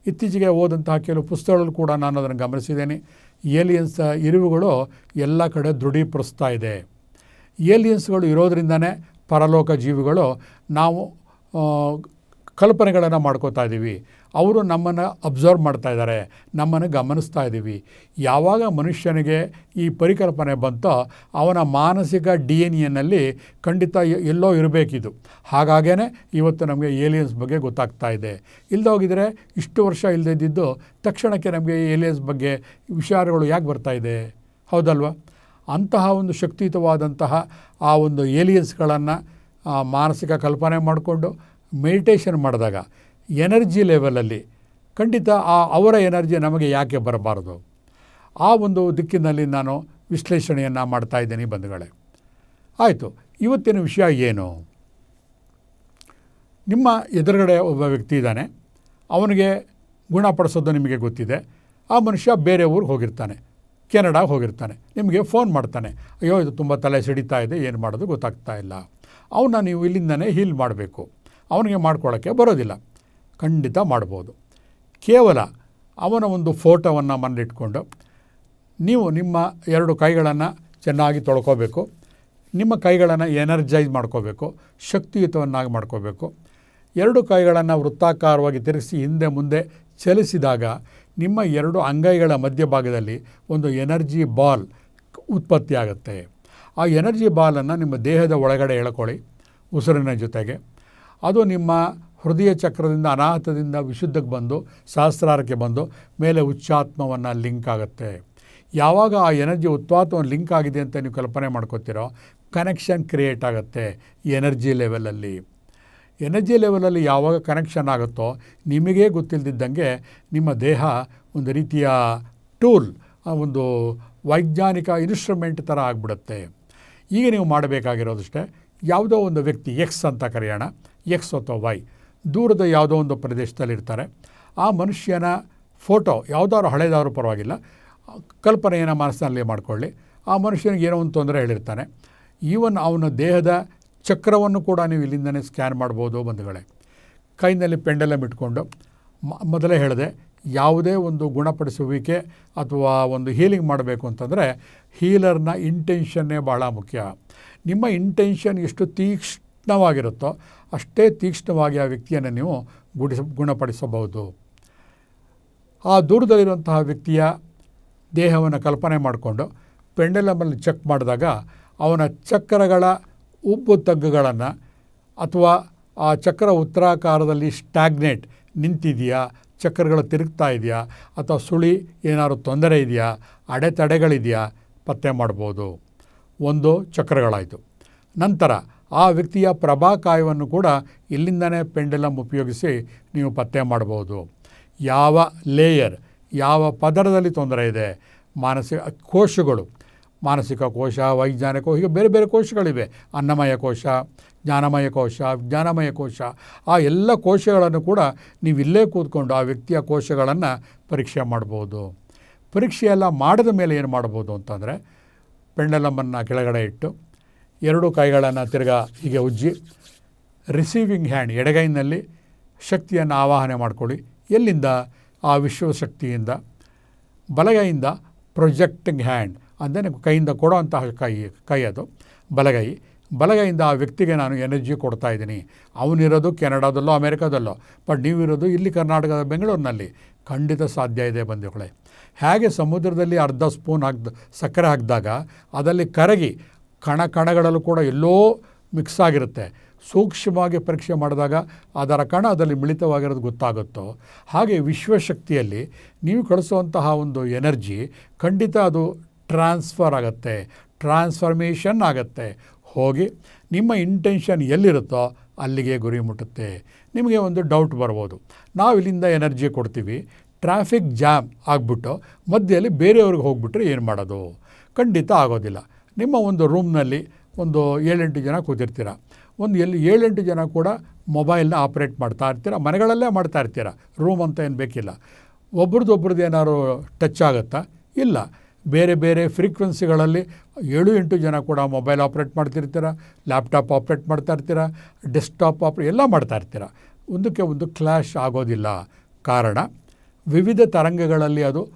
ಇತ್ತೀಚೆಗೆ ಓದಂತಹ ಕೆಲವು ಪುಸ್ತಕಗಳು ಕೂಡ ನಾನು ಅದನ್ನು ಗಮನಿಸಿದ್ದೇನೆ. ಏಲಿಯನ್ಸ್ ಇರುವುಗಳು ಎಲ್ಲ ಕಡೆ ದೃಢೀಪಡಿಸ್ತಾ ಇದೆ. ಏಲಿಯನ್ಸ್ಗಳು ಇರೋದರಿಂದನೇ ಪರಲೋಕ ಜೀವಿಗಳು ನಾವು ಕಲ್ಪನೆಗಳನ್ನು ಮಾಡ್ಕೋತಾ ಇದ್ದೀವಿ ಅವರು ನಮ್ಮನ್ನು ಅಬ್ಸರ್ವ್ ಮಾಡ್ತಾ ಇದ್ದಾರೆ. ನಮ್ಮನ್ನು ಗಮನಿಸ್ತಾ ಇದ್ದೀವಿ ಯಾವಾಗ ಮನುಷ್ಯನಿಗೆ ಈ ಪರಿಕಲ್ಪನೆ ಬಂತೋ ಅವನ ಮಾನಸಿಕ ಡಿ ಎನ್ ಎನಲ್ಲಿ ಖಂಡಿತ ಎಲ್ಲೋ ಇರಬೇಕಿದು. ಹಾಗಾಗೇ ಇವತ್ತು ನಮಗೆ ಏಲಿಯನ್ಸ್ ಬಗ್ಗೆ ಗೊತ್ತಾಗ್ತಾ ಇದೆ. ಇಲ್ದೋಗಿದರೆ ಇಷ್ಟು ವರ್ಷ ಇಲ್ಲದೇ ಇದ್ದಿದ್ದು ತಕ್ಷಣಕ್ಕೆ ನಮಗೆ ಏಲಿಯನ್ಸ್ ಬಗ್ಗೆ ವಿಚಾರಗಳು ಯಾಕೆ ಬರ್ತಾ ಇದೆ? ಹೌದಲ್ವಾ? ಅಂತಹ ಒಂದು ಶಕ್ತಿಯುತವಾದಂತಹ ಆ ಒಂದು ಏಲಿಯನ್ಸ್ಗಳನ್ನು ಮಾನಸಿಕ ಕಲ್ಪನೆ ಮಾಡಿಕೊಂಡು ಮೆಡಿಟೇಷನ್ ಮಾಡಿದಾಗ ಎನರ್ಜಿ ಲೆವೆಲಲ್ಲಿ ಖಂಡಿತ ಆ ಅವರ ಎನರ್ಜಿ ನಮಗೆ ಯಾಕೆ ಬರಬಾರದು? ಆ ಒಂದು ದಿಕ್ಕಿನಲ್ಲಿ ನಾನು ವಿಶ್ಲೇಷಣೆಯನ್ನು ಮಾಡ್ತಾ ಇದ್ದೀನಿ ಬಂಧುಗಳೇ. ಆಯಿತು, ಇವತ್ತಿನ ವಿಷಯ ಏನು? ನಿಮ್ಮ ಎದುರುಗಡೆ ಒಬ್ಬ ವ್ಯಕ್ತಿ ಇದ್ದಾನೆ. ಅವನಿಗೆ ಗುಣಪಡಿಸೋದು ನಿಮಗೆ ಗೊತ್ತಿದೆ. ಆ ಮನುಷ್ಯ ಬೇರೆ ಊರಿಗೆ ಹೋಗಿರ್ತಾನೆ. ಕೆನಡಾಗೆ ಹೋಗಿರ್ತಾನೆ. ನಿಮಗೆ ಫೋನ್ ಮಾಡ್ತಾನೆ. ಅಯ್ಯೋ, ಇದು ತುಂಬ ತಲೆ ಸಿಡಿತಾ ಇದೆ, ಏನು ಮಾಡೋದು ಗೊತ್ತಾಗ್ತಾ ಇಲ್ಲ. ಅವನ್ನ ನೀವು ಇಲ್ಲಿಂದನೇ ಹೀಲ್ ಮಾಡಬೇಕು. ಅವನಿಗೆ ಮಾಡ್ಕೊಳ್ಳೋಕ್ಕೆ ಬರೋದಿಲ್ಲ. ಖಂಡಿತ ಮಾಡ್ಬೋದು. ಕೇವಲ ಅವನ ಒಂದು ಫೋಟೋವನ್ನು ಮನೇಲಿಟ್ಕೊಂಡು ನೀವು ನಿಮ್ಮ ಎರಡು ಕೈಗಳನ್ನು ಚೆನ್ನಾಗಿ ತೊಳ್ಕೋಬೇಕು, ನಿಮ್ಮ ಕೈಗಳನ್ನು ಎನರ್ಜೈಸ್ ಮಾಡ್ಕೋಬೇಕು, ಶಕ್ತಿಯುತವನ್ನಾಗಿ ಮಾಡ್ಕೋಬೇಕು. ಎರಡು ಕೈಗಳನ್ನು ವೃತ್ತಾಕಾರವಾಗಿ ತಿರುಗಿಸಿ ಹಿಂದೆ ಮುಂದೆ ಚಲಿಸಿದಾಗ ನಿಮ್ಮ ಎರಡು ಅಂಗೈಗಳ ಮಧ್ಯಭಾಗದಲ್ಲಿ ಒಂದು ಎನರ್ಜಿ ಬಾಲ್ ಉತ್ಪತ್ತಿಯಾಗುತ್ತೆ. ಆ ಎನರ್ಜಿ ಬಾಲನ್ನು ನಿಮ್ಮ ದೇಹದ ಒಳಗಡೆ ಎಳ್ಕೊಳ್ಳಿ, ಉಸಿರಿನ ಜೊತೆಗೆ. ಅದು ನಿಮ್ಮ ಹೃದಯ ಚಕ್ರದಿಂದ ಅನಾಹತದಿಂದ ವಿಶುದ್ಧಕ್ಕೆ ಬಂದು, ಸಹಸ್ರಾರಕ್ಕೆ ಬಂದು ಮೇಲೆ ಉಚ್ಚಾತ್ಮವನ್ನು ಲಿಂಕ್ ಆಗುತ್ತೆ. ಯಾವಾಗ ಆ ಎನರ್ಜಿ ಉತ್ಪಾತವನ್ನು ಲಿಂಕ್ ಆಗಿದೆ ಅಂತ ನೀವು ಕಲ್ಪನೆ ಮಾಡ್ಕೋತೀರೋ ಕನೆಕ್ಷನ್ ಕ್ರಿಯೇಟ್ ಆಗುತ್ತೆ ಎನರ್ಜಿ ಲೆವೆಲಲ್ಲಿ. ಎನರ್ಜಿ ಲೆವೆಲಲ್ಲಿ ಯಾವಾಗ ಕನೆಕ್ಷನ್ ಆಗುತ್ತೋ, ನಿಮಗೇ ಗೊತ್ತಿಲ್ಲದಿದ್ದಂಗೆ ನಿಮ್ಮ ದೇಹ ಒಂದು ರೀತಿಯ ಟೂಲ್ ಒಂದು ವೈಜ್ಞಾನಿಕ ಇನ್ಸ್ಟ್ರೂಮೆಂಟ್ ಥರ ಆಗಿಬಿಡುತ್ತೆ. ಈಗ ನೀವು ಮಾಡಬೇಕಾಗಿರೋದಷ್ಟೇ, ಯಾವುದೋ ಒಂದು ವ್ಯಕ್ತಿ ಎಕ್ಸ್ ಅಂತ ಕರೆಯೋಣ. ಎಕ್ಸ್ ಅಥವಾ ವೈ ದೂರದ ಯಾವುದೋ ಒಂದು ಪ್ರದೇಶದಲ್ಲಿ ಇರ್ತಾರೆ ಆ ಮನುಷ್ಯನ ಫೋಟೋ ಯಾವುದಾದ್ರು ಹಳೆಯದಾದ್ರೂ ಪರವಾಗಿಲ್ಲ. ಕಲ್ಪನೆಯನ್ನು ಮನಸ್ಸಿನಲ್ಲಿ ಮಾಡಿಕೊಳ್ಳಿ. ಆ ಮನುಷ್ಯನಿಗೆ ಏನೋ ಒಂದು ತೊಂದರೆ ಹೇಳಿರ್ತಾನೆ. ಈವನ್ ಅವನ ದೇಹದ ಚಕ್ರವನ್ನು ಕೂಡ ನೀವು ಇಲ್ಲಿಂದನೇ ಸ್ಕ್ಯಾನ್ ಮಾಡ್ಬೋದು ಬಂಧುಗಳೇ. ಕೈನಲ್ಲಿ ಪೆಂಡಲಮ್ ಇಟ್ಕೊಂಡು ಮೊದಲೇ ಹೇಳಿದೆ, ಯಾವುದೇ ಒಂದು ಗುಣಪಡಿಸುವಿಕೆ ಅಥವಾ ಒಂದು ಹೀಲಿಂಗ್ ಮಾಡಬೇಕು ಅಂತಂದರೆ ಹೀಲರ್ನ ಇಂಟೆನ್ಷನ್ನೇ ಭಾಳ ಮುಖ್ಯ. ನಿಮ್ಮ ಇಂಟೆನ್ಷನ್ ಎಷ್ಟು ತೀಕ್ಷ್ಣವಾಗಿರುತ್ತೋ ಅಷ್ಟೇ ತೀಕ್ಷ್ಣವಾಗಿ ಆ ವ್ಯಕ್ತಿಯನ್ನು ನೀವು ಗುಡಿಸ, ಗುಣಪಡಿಸಬಹುದು. ಆ ದೂರದಲ್ಲಿರುವಂತಹ ವ್ಯಕ್ತಿಯ ದೇಹವನ್ನು ಕಲ್ಪನೆ ಮಾಡಿಕೊಂಡು ಪೆಂಡಲಮಲ್ಲಿ ಚೆಕ್ ಮಾಡಿದಾಗ ಅವನ ಚಕ್ರಗಳ ಉಬ್ಬು ತಗ್ಗುಗಳನ್ನು ಅಥವಾ ಆ ಚಕ್ರ ಉತ್ತರಾಕಾರದಲ್ಲಿ ಸ್ಟ್ಯಾಗ್ನೇಟ್ ನಿಂತಿದೆಯಾ, ಚಕ್ರಗಳು ತಿರುಗ್ತಾ ಇದೆಯಾ, ಅಥವಾ ಸುಳಿ ಏನಾದ್ರು ತೊಂದರೆ ಇದೆಯಾ, ಅಡೆತಡೆಗಳಿದೆಯಾ ಪತ್ತೆ ಮಾಡ್ಬೋದು. ಒಂದು ಚಕ್ರಗಳಾಯಿತು. ನಂತರ ಆ ವ್ಯಕ್ತಿಯ ಪ್ರಭಾಕಾಯವನ್ನು ಕೂಡ ಇಲ್ಲಿಂದನೇ ಪೆಂಡಲಮ್ ಉಪಯೋಗಿಸಿ ನೀವು ಪತ್ತೆ ಮಾಡ್ಬೋದು. ಯಾವ ಲೇಯರ್ ಯಾವ ಪದರದಲ್ಲಿ ತೊಂದರೆ ಇದೆ? ಮಾನಸಿಕ ಕೋಶಗಳು, ಮಾನಸಿಕ ಕೋಶ, ವೈಜ್ಞಾನಿಕ ಹೀಗೆ ಬೇರೆ ಬೇರೆ ಕೋಶಗಳಿವೆ. ಅನ್ನಮಯ ಕೋಶ, ಜ್ಞಾನಮಯ ಕೋಶ, ವಿಜ್ಞಾನಮಯ ಕೋಶ, ಆ ಎಲ್ಲ ಕೋಶಗಳನ್ನು ಕೂಡ ನೀವು ಇಲ್ಲೇ ಕೂತ್ಕೊಂಡು ಆ ವ್ಯಕ್ತಿಯ ಕೋಶಗಳನ್ನು ಪರೀಕ್ಷೆ ಮಾಡ್ಬೋದು. ಪರೀಕ್ಷೆ ಎಲ್ಲ ಮಾಡಿದ ಮೇಲೆ ಏನು ಮಾಡ್ಬೋದು ಅಂತಂದರೆ ಪೆಂಡಲಮ್ಮನ್ನು ಕೆಳಗಡೆ ಇಟ್ಟು ಎರಡು ಕೈಗಳನ್ನು ತಿರ್ಗಾ ಹೀಗೆ ಉಜ್ಜಿ ರಿಸೀವಿಂಗ್ ಹ್ಯಾಂಡ್ ಎಡಗೈನಲ್ಲಿ ಶಕ್ತಿಯನ್ನು ಆವಾಹನೆ ಮಾಡ್ಕೊಳ್ಳಿ. ಎಲ್ಲಿಂದ? ಆ ವಿಶ್ವಶಕ್ತಿಯಿಂದ. ಬಲಗೈಯಿಂದ ಪ್ರೊಜೆಕ್ಟಿಂಗ್ ಹ್ಯಾಂಡ್ ಅಂದರೆ ಕೈಯಿಂದ ಕೊಡೋವಂತಹ ಕೈ ಕೈ ಅದು. ಬಲಗೈ. ಬಲಗೈಯಿಂದ ಆ ವ್ಯಕ್ತಿಗೆ ನಾನು ಎನರ್ಜಿ ಕೊಡ್ತಾ ಇದ್ದೀನಿ. ಅವನಿರೋದು ಕೆನಡಾದಲ್ಲೋ, ಅಮೇರಿಕಾದಲ್ಲೋ ಬಟ್ ನೀವಿರೋದು ಇಲ್ಲಿ ಕರ್ನಾಟಕದ ಬೆಂಗಳೂರಿನಲ್ಲಿ. ಖಂಡಿತ ಸಾಧ್ಯ ಇದೆ ಬಂಧುಗಳೇ. ಹೇಗೆ ಸಮುದ್ರದಲ್ಲಿ ಅರ್ಧ ಸ್ಪೂನ್ ಹಾಕ್ದ, ಸಕ್ಕರೆ ಹಾಕಿದಾಗ, ಅದರಲ್ಲಿ ಕರಗಿ ಕಣ ಕಣಗಳಲ್ಲೂ ಕೂಡ ಎಲ್ಲೋ ಮಿಕ್ಸ್ ಆಗಿರುತ್ತೆ. ಸೂಕ್ಷ್ಮವಾಗಿ ಪರೀಕ್ಷೆ ಮಾಡಿದಾಗ ಅದರ ಕಣ ಅದರಲ್ಲಿ ಮಿಳಿತವಾಗಿರೋದು ಗೊತ್ತಾಗುತ್ತೋ? ಹಾಗೆ ವಿಶ್ವಶಕ್ತಿಯಲ್ಲಿ ನೀವು ಕಳಿಸುವಂತಹ ಒಂದು ಎನರ್ಜಿ ಖಂಡಿತ ಅದು ಟ್ರಾನ್ಸ್ಫರ್ ಆಗುತ್ತೆ. ಟ್ರಾನ್ಸ್ಫರ್ಮೇಷನ್ ಆಗುತ್ತೆ. ಹೋಗಿ ನಿಮ್ಮ ಇಂಟೆನ್ಷನ್ ಎಲ್ಲಿರುತ್ತೋ ಅಲ್ಲಿಗೆ ಗುರಿ ಮುಟ್ಟುತ್ತೆ. ನಿಮಗೆ ಒಂದು ಡೌಟ್ ಬರ್ಬೋದು. ನಾವು ಇಲ್ಲಿಂದ ಎನರ್ಜಿ ಕೊಡ್ತೀವಿ. ಟ್ರಾಫಿಕ್ ಜಾಮ್ ಆಗಿಬಿಟ್ಟು ಮಧ್ಯದಲ್ಲಿ ಬೇರೆಯವ್ರಿಗೆ ಹೋಗ್ಬಿಟ್ರೆ ಏನು ಮಾಡೋದು? ಖಂಡಿತ ಆಗೋದಿಲ್ಲ. ನಿಮ್ಮ ಒಂದು ರೂಮ್ನಲ್ಲಿ ಒಂದು ಏಳೆಂಟು ಜನ ಕೂತಿರ್ತೀರ. ಒಂದು ಎಲ್ಲಿ ಏಳೆಂಟು ಜನ ಕೂಡ ಮೊಬೈಲ್ನ ಆಪ್ರೇಟ್ ಮಾಡ್ತಾ ಇರ್ತೀರ. ಮನೆಗಳಲ್ಲೇ ಮಾಡ್ತಾ ಇರ್ತೀರ. ರೂಮ್ ಅಂತ ಏನು ಬೇಕಿಲ್ಲ. ಒಬ್ರದ್ದು ಒಬ್ರದ್ದು ಏನಾದ್ರು ಟಚ್ ಆಗುತ್ತಾ? ಇಲ್ಲ. ಬೇರೆ ಬೇರೆ ಫ್ರೀಕ್ವೆನ್ಸಿಗಳಲ್ಲಿ ಏಳು ಎಂಟು ಜನ ಕೂಡ ಮೊಬೈಲ್ ಆಪ್ರೇಟ್ ಮಾಡ್ತಿರ್ತೀರ. ಲ್ಯಾಪ್ಟಾಪ್ ಆಪ್ರೇಟ್ ಮಾಡ್ತಾ ಇರ್ತೀರ. ಡೆಸ್ಕ್ಟಾಪ್ ಆಪ್ರೇ ಎಲ್ಲ ಮಾಡ್ತಾ ಇರ್ತೀರ. ಒಂದಕ್ಕೆ ಒಂದು ಕ್ಲ್ಯಾಶ್ ಆಗೋದಿಲ್ಲ. ಕಾರಣ ವಿವಿಧ ತರಂಗಗಳಲ್ಲಿ ಅದು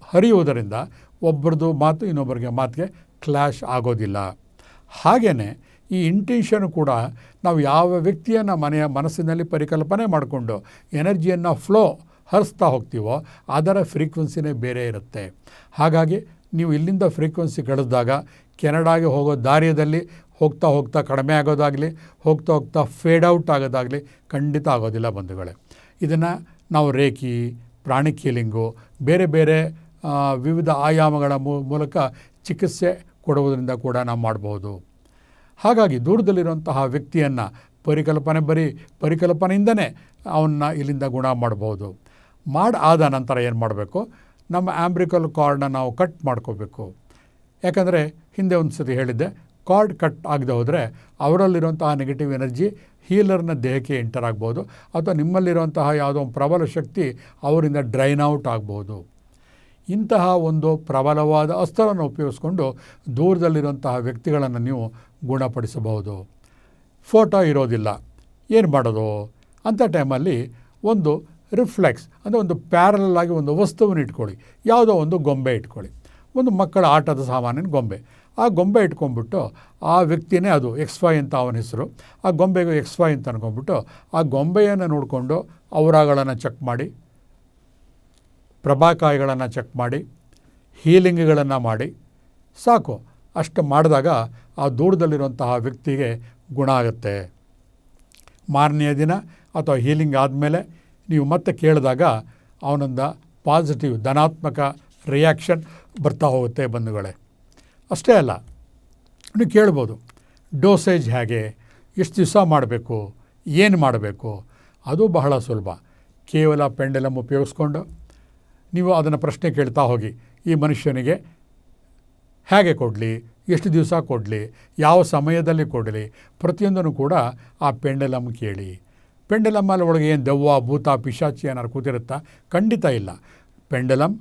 ಹರಿಯುವುದರಿಂದ ಒಬ್ಬರದು ಮಾತು ಇನ್ನೊಬ್ಬರಿಗೆ ಮಾತಿಗೆ ಕ್ಲ್ಯಾಶ್ ಆಗೋದಿಲ್ಲ. ಹಾಗೆಯೇ ಈ ಇಂಟೆನ್ಷನ್ ಕೂಡ ನಾವು ಯಾವ ವ್ಯಕ್ತಿಯನ್ನು ಮನೆಯ ಮನಸ್ಸಿನಲ್ಲಿ ಪರಿಕಲ್ಪನೆ ಮಾಡಿಕೊಂಡು ಎನರ್ಜಿಯನ್ನು ಫ್ಲೋ ಹರಿಸ್ತಾ ಹೋಗ್ತೀವೋ ಅದರ ಫ್ರೀಕ್ವೆನ್ಸಿನೇ ಬೇರೆ ಇರುತ್ತೆ. ಹಾಗಾಗಿ ನೀವು ಇಲ್ಲಿಂದ ಫ್ರೀಕ್ವೆನ್ಸಿ ಕಳೆದಾಗ ಕೆನಡಾಗೆ ಹೋಗೋ ದಾರಿಯಲ್ಲಿ ಹೋಗ್ತಾ ಹೋಗ್ತಾ ಕಡಿಮೆ ಆಗೋದಾಗಲಿ, ಹೋಗ್ತಾ ಹೋಗ್ತಾ ಫೇಡ್ ಔಟ್ ಆಗೋದಾಗಲಿ ಖಂಡಿತ ಆಗೋದಿಲ್ಲ ಬಂಧುಗಳೇ. ಇದನ್ನು ನಾವು ರೇಖಿ, ಪ್ರಾಣಿ ಕೀಲಿಂಗು, ಬೇರೆ ಬೇರೆ ವಿವಿಧ ಆಯಾಮಗಳ ಮೂಲಕ ಚಿಕಿತ್ಸೆ ಕೊಡುವುದರಿಂದ ಕೂಡ ನಾವು ಮಾಡ್ಬೋದು. ಹಾಗಾಗಿ ದೂರದಲ್ಲಿರುವಂತಹ ವ್ಯಕ್ತಿಯನ್ನು ಪರಿಕಲ್ಪನೆ ಬರೀ ಪರಿಕಲ್ಪನೆಯಿಂದನೇ ಅವನ್ನ ಇಲ್ಲಿಂದ ಗುಣ ಮಾಡ್ಬೋದು. ಮಾಡಿ ಆದ ನಂತರ ಏನು ಮಾಡಬೇಕು? ನಮ್ಮ ಆಂಬ್ರಿಕಲ್ ಕಾರ್ಡ್ನ ನಾವು ಕಟ್ ಮಾಡ್ಕೋಬೇಕು. ಯಾಕಂದರೆ ಹಿಂದೆ ಒಂದು ಸತಿ ಹೇಳಿದ್ದೆ, ಕಾರ್ಡ್ ಕಟ್ ಆಗದೆ ಹೋದರೆ ಅವರಲ್ಲಿರುವಂತಹ ನೆಗೆಟಿವ್ ಎನರ್ಜಿ ಹೀಲರ್ನ ದೇಹಕ್ಕೆ ಎಂಟರ್ ಆಗ್ಬೋದು. ಅಥವಾ ನಿಮ್ಮಲ್ಲಿರುವಂತಹ ಯಾವುದೋ ಒಂದು ಪ್ರಬಲ ಶಕ್ತಿ ಅವರಿಂದ ಡ್ರೈನ್ ಔಟ್ ಆಗ್ಬೋದು. ಇಂತಹ ಒಂದು ಪ್ರಬಲವಾದ ಅಸ್ತ್ರವನ್ನು ಉಪಯೋಗಿಸ್ಕೊಂಡು ದೂರದಲ್ಲಿರುವಂತಹ ವ್ಯಕ್ತಿಗಳನ್ನು ನೀವು ಗುಣಪಡಿಸಬಹುದು. ಫೋಟೋ ಇರೋದಿಲ್ಲ. ಏನು ಮಾಡೋದು? ಅಂಥ ಟೈಮಲ್ಲಿ ಒಂದು ರಿಫ್ಲೆಕ್ಸ್, ಅಂದರೆ ಒಂದು ಪ್ಯಾರಲಾಗಿ ಒಂದು ವಸ್ತುವನ್ನು ಇಟ್ಕೊಳ್ಳಿ. ಯಾವುದೋ ಒಂದು ಗೊಂಬೆ ಇಟ್ಕೊಳ್ಳಿ. ಒಂದು ಮಕ್ಕಳ ಆಟದ ಸಾಮಾನಿನ ಗೊಂಬೆ. ಆ ಗೊಂಬೆ ಇಟ್ಕೊಂಡ್ಬಿಟ್ಟು ಆ ವ್ಯಕ್ತಿನೇ ಅದು ಎಕ್ಸ್ ವೈ ಅಂತ ಅವನ ಹೆಸರು. ಆ ಗೊಂಬೆಗೆ ಎಕ್ಸ್ ವೈ ಅಂತ ಅನ್ಕೊಂಡ್ಬಿಟ್ಟು ಆ ಗೊಂಬೆಯನ್ನು ನೋಡಿಕೊಂಡು ಅವರಾಗಳನ್ನು ಚೆಕ್ ಮಾಡಿ ಪ್ರಭಾಕಾಯಿಗಳನ್ನು ಚೆಕ್ ಮಾಡಿ ಹೀಲಿಂಗ್ಗಳನ್ನು ಮಾಡಿ, ಸಾಕು. ಅಷ್ಟು ಮಾಡಿದಾಗ ಆ ದೂರದಲ್ಲಿರುವಂತಹ ವ್ಯಕ್ತಿಗೆ ಗುಣ ಆಗುತ್ತೆ. ಮಾರನೆಯ ದಿನ ಅಥವಾ ಹೀಲಿಂಗ್ ಆದಮೇಲೆ ನೀವು ಮತ್ತೆ ಕೇಳಿದಾಗ ಅವನಿಂದ ಪಾಸಿಟಿವ್ ಧನಾತ್ಮಕ ರಿಯಾಕ್ಷನ್ ಬರ್ತಾ ಹೋಗುತ್ತೆ ಬಂಧುಗಳೇ. ಅಷ್ಟೇ ಅಲ್ಲ, ನೀವು ಕೇಳ್ಬೋದು ಡೋಸೇಜ್ ಹೇಗೆ, ಎಷ್ಟು ದಿವಸ ಮಾಡಬೇಕು, ಏನು ಮಾಡಬೇಕು, ಅದು ಬಹಳ ಸುಲಭ. ಕೇವಲ ಪೆಂಡೆಲಮ್ ಉಪಯೋಗಿಸ್ಕೊಂಡು ನೀವು ಅದನ್ನು ಪ್ರಶ್ನೆ ಕೇಳ್ತಾ ಹೋಗಿ, ಈ ಮನುಷ್ಯನಿಗೆ ಹೇಗೆ ಕೊಡಲಿ, ಎಷ್ಟು ದಿವಸ ಕೊಡಲಿ, ಯಾವ ಸಮಯದಲ್ಲಿ ಕೊಡಲಿ, ಪ್ರತಿಯೊಂದನ್ನು ಕೂಡ ಆ ಪೆಂಡಲಮ್ ಕೇಳಿ. ಪೆಂಡಲಮ್ಮಲ್ಲಿ ಒಳಗೆ ಏನು ದೆವ್ವ, ಭೂತ, ಪಿಶಾಚಿ ಏನಾರು ಕೂತಿರುತ್ತಾ? ಖಂಡಿತ ಇಲ್ಲ. ಪೆಂಡಲಮ್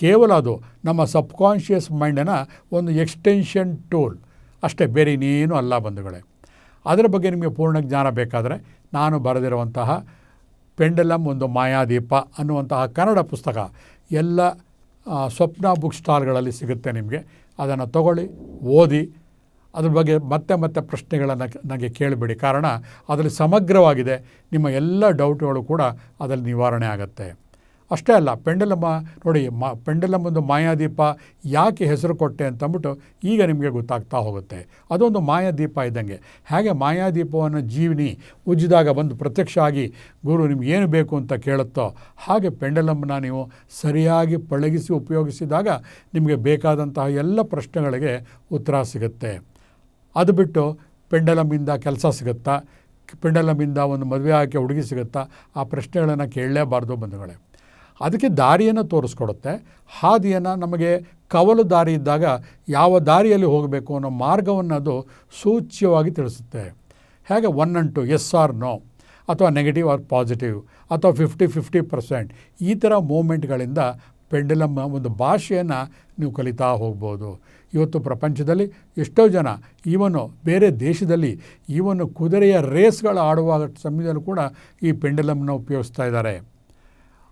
ಕೇವಲ ಅದು ನಮ್ಮ ಸಬ್ಕಾನ್ಷಿಯಸ್ ಮೈಂಡನ್ನು ಒಂದು ಎಕ್ಸ್ಟೆನ್ಷನ್ ಟೂಲ್. ಅಷ್ಟೇ, ಬೇರೆ ಇನ್ನೇನು ಅಲ್ಲ ಬಂಧುಗಳೇ. ಅದರ ಬಗ್ಗೆ ನಿಮಗೆ ಪೂರ್ಣ ಜ್ಞಾನ ಬೇಕಾದರೆ ನಾನು ಬರೆದಿರುವಂತಹ ಪೆಂಡಲಮ್ ಒಂದು ಮಾಯಾದೀಪ ಅನ್ನುವಂತಹ ಕನ್ನಡ ಪುಸ್ತಕ ಎಲ್ಲ ಸ್ವಪ್ನ ಬುಕ್ ಸ್ಟಾಲ್ಗಳಲ್ಲಿ ಸಿಗುತ್ತೆ ನಿಮಗೆ. ಅದನ್ನು ತಗೊಳ್ಳಿ, ಓದಿ, ಅದ್ರ ಬಗ್ಗೆ ಮತ್ತೆ ಮತ್ತೆ ಪ್ರಶ್ನೆಗಳನ್ನು ನನಗೆ ಕೇಳಬೇಡಿ. ಕಾರಣ, ಅದರಲ್ಲಿ ಸಮಗ್ರವಾಗಿದೆ. ನಿಮ್ಮ ಎಲ್ಲ ಡೌಟ್ಗಳು ಕೂಡ ಅದರಲ್ಲಿ ನಿವಾರಣೆ ಆಗುತ್ತೆ. ಅಷ್ಟೇ ಅಲ್ಲ ಪೆಂಡಲಮ್ಮ ನೋಡಿ, ಮಾ ಪೆಂಡಲಮ್ ಒಂದು ಮಾಯಾದೀಪ ಯಾಕೆ ಹೆಸರು ಕೊಟ್ಟೆ ಅಂತಂದ್ಬಿಟ್ಟು ಈಗ ನಿಮಗೆ ಗೊತ್ತಾಗ್ತಾ ಹೋಗುತ್ತೆ. ಅದೊಂದು ಮಾಯಾದೀಪ ಇದ್ದಂಗೆ. ಹಾಗೆ ಮಾಯಾದೀಪವನ್ನು ಜೀವನಿ ಉಜ್ಜಿದಾಗ ಬಂದು ಪ್ರತ್ಯಕ್ಷ ಆಗಿ, ಗುರು, ನಿಮ್ಗೆ ಏನು ಬೇಕು ಅಂತ ಕೇಳುತ್ತೋ, ಹಾಗೆ ಪೆಂಡಲಮ್ಮನ ನೀವು ಸರಿಯಾಗಿ ಪಳಗಿಸಿ ಉಪಯೋಗಿಸಿದಾಗ ನಿಮಗೆ ಬೇಕಾದಂತಹ ಎಲ್ಲ ಪ್ರಶ್ನೆಗಳಿಗೆ ಉತ್ತರ ಸಿಗುತ್ತೆ. ಅದು ಬಿಟ್ಟು ಪೆಂಡಲಮ್ಮಿಂದ ಕೆಲಸ ಸಿಗುತ್ತಾ ಪೆಂಡಲಮ್ಮಿಂದ ಒಂದು ಮದುವೆ ಆಕೆ ಹುಡುಗಿ ಸಿಗುತ್ತಾ, ಆ ಪ್ರಶ್ನೆಗಳನ್ನು ಕೇಳಲೇಬಾರ್ದು ಬಂಧುಗಳೇ. ಅದಕ್ಕೆ ದಾರಿಯನ್ನು ತೋರಿಸ್ಕೊಡುತ್ತೆ. ಹಾದಿಯನ್ನು ನಮಗೆ ಕವಲು ದಾರಿ ಇದ್ದಾಗ ಯಾವ ದಾರಿಯಲ್ಲಿ ಹೋಗಬೇಕು ಅನ್ನೋ ಮಾರ್ಗವನ್ನು ಅದು ಸೂಚ್ಯವಾಗಿ ತಿಳಿಸುತ್ತೆ. ಹೇಗೆ one and two, yes or no ಅಥವಾ ನೆಗೆಟಿವ್ ಆರ್ ಪಾಸಿಟಿವ್ ಅಥವಾ ಫಿಫ್ಟಿ ಫಿಫ್ಟಿ ಪರ್ಸೆಂಟ್ ಈ ಥರ ಮೂಮೆಂಟ್ಗಳಿಂದ ಪೆಂಡಲಮ್ ಒಂದು ಭಾಷೆಯನ್ನು ನೀವು ಕಲಿತಾ ಹೋಗ್ಬೋದು. ಇವತ್ತು ಪ್ರಪಂಚದಲ್ಲಿ ಎಷ್ಟೋ ಜನ ಈವನು ಬೇರೆ ದೇಶದಲ್ಲಿ ಈವನು ಕುದುರೆಯ ರೇಸ್ಗಳು ಆಡುವ ಸಮಯದಲ್ಲೂ ಕೂಡ ಈ ಪೆಂಡಲಮ್ನ ಉಪಯೋಗಿಸ್ತಾ ಇದ್ದಾರೆ.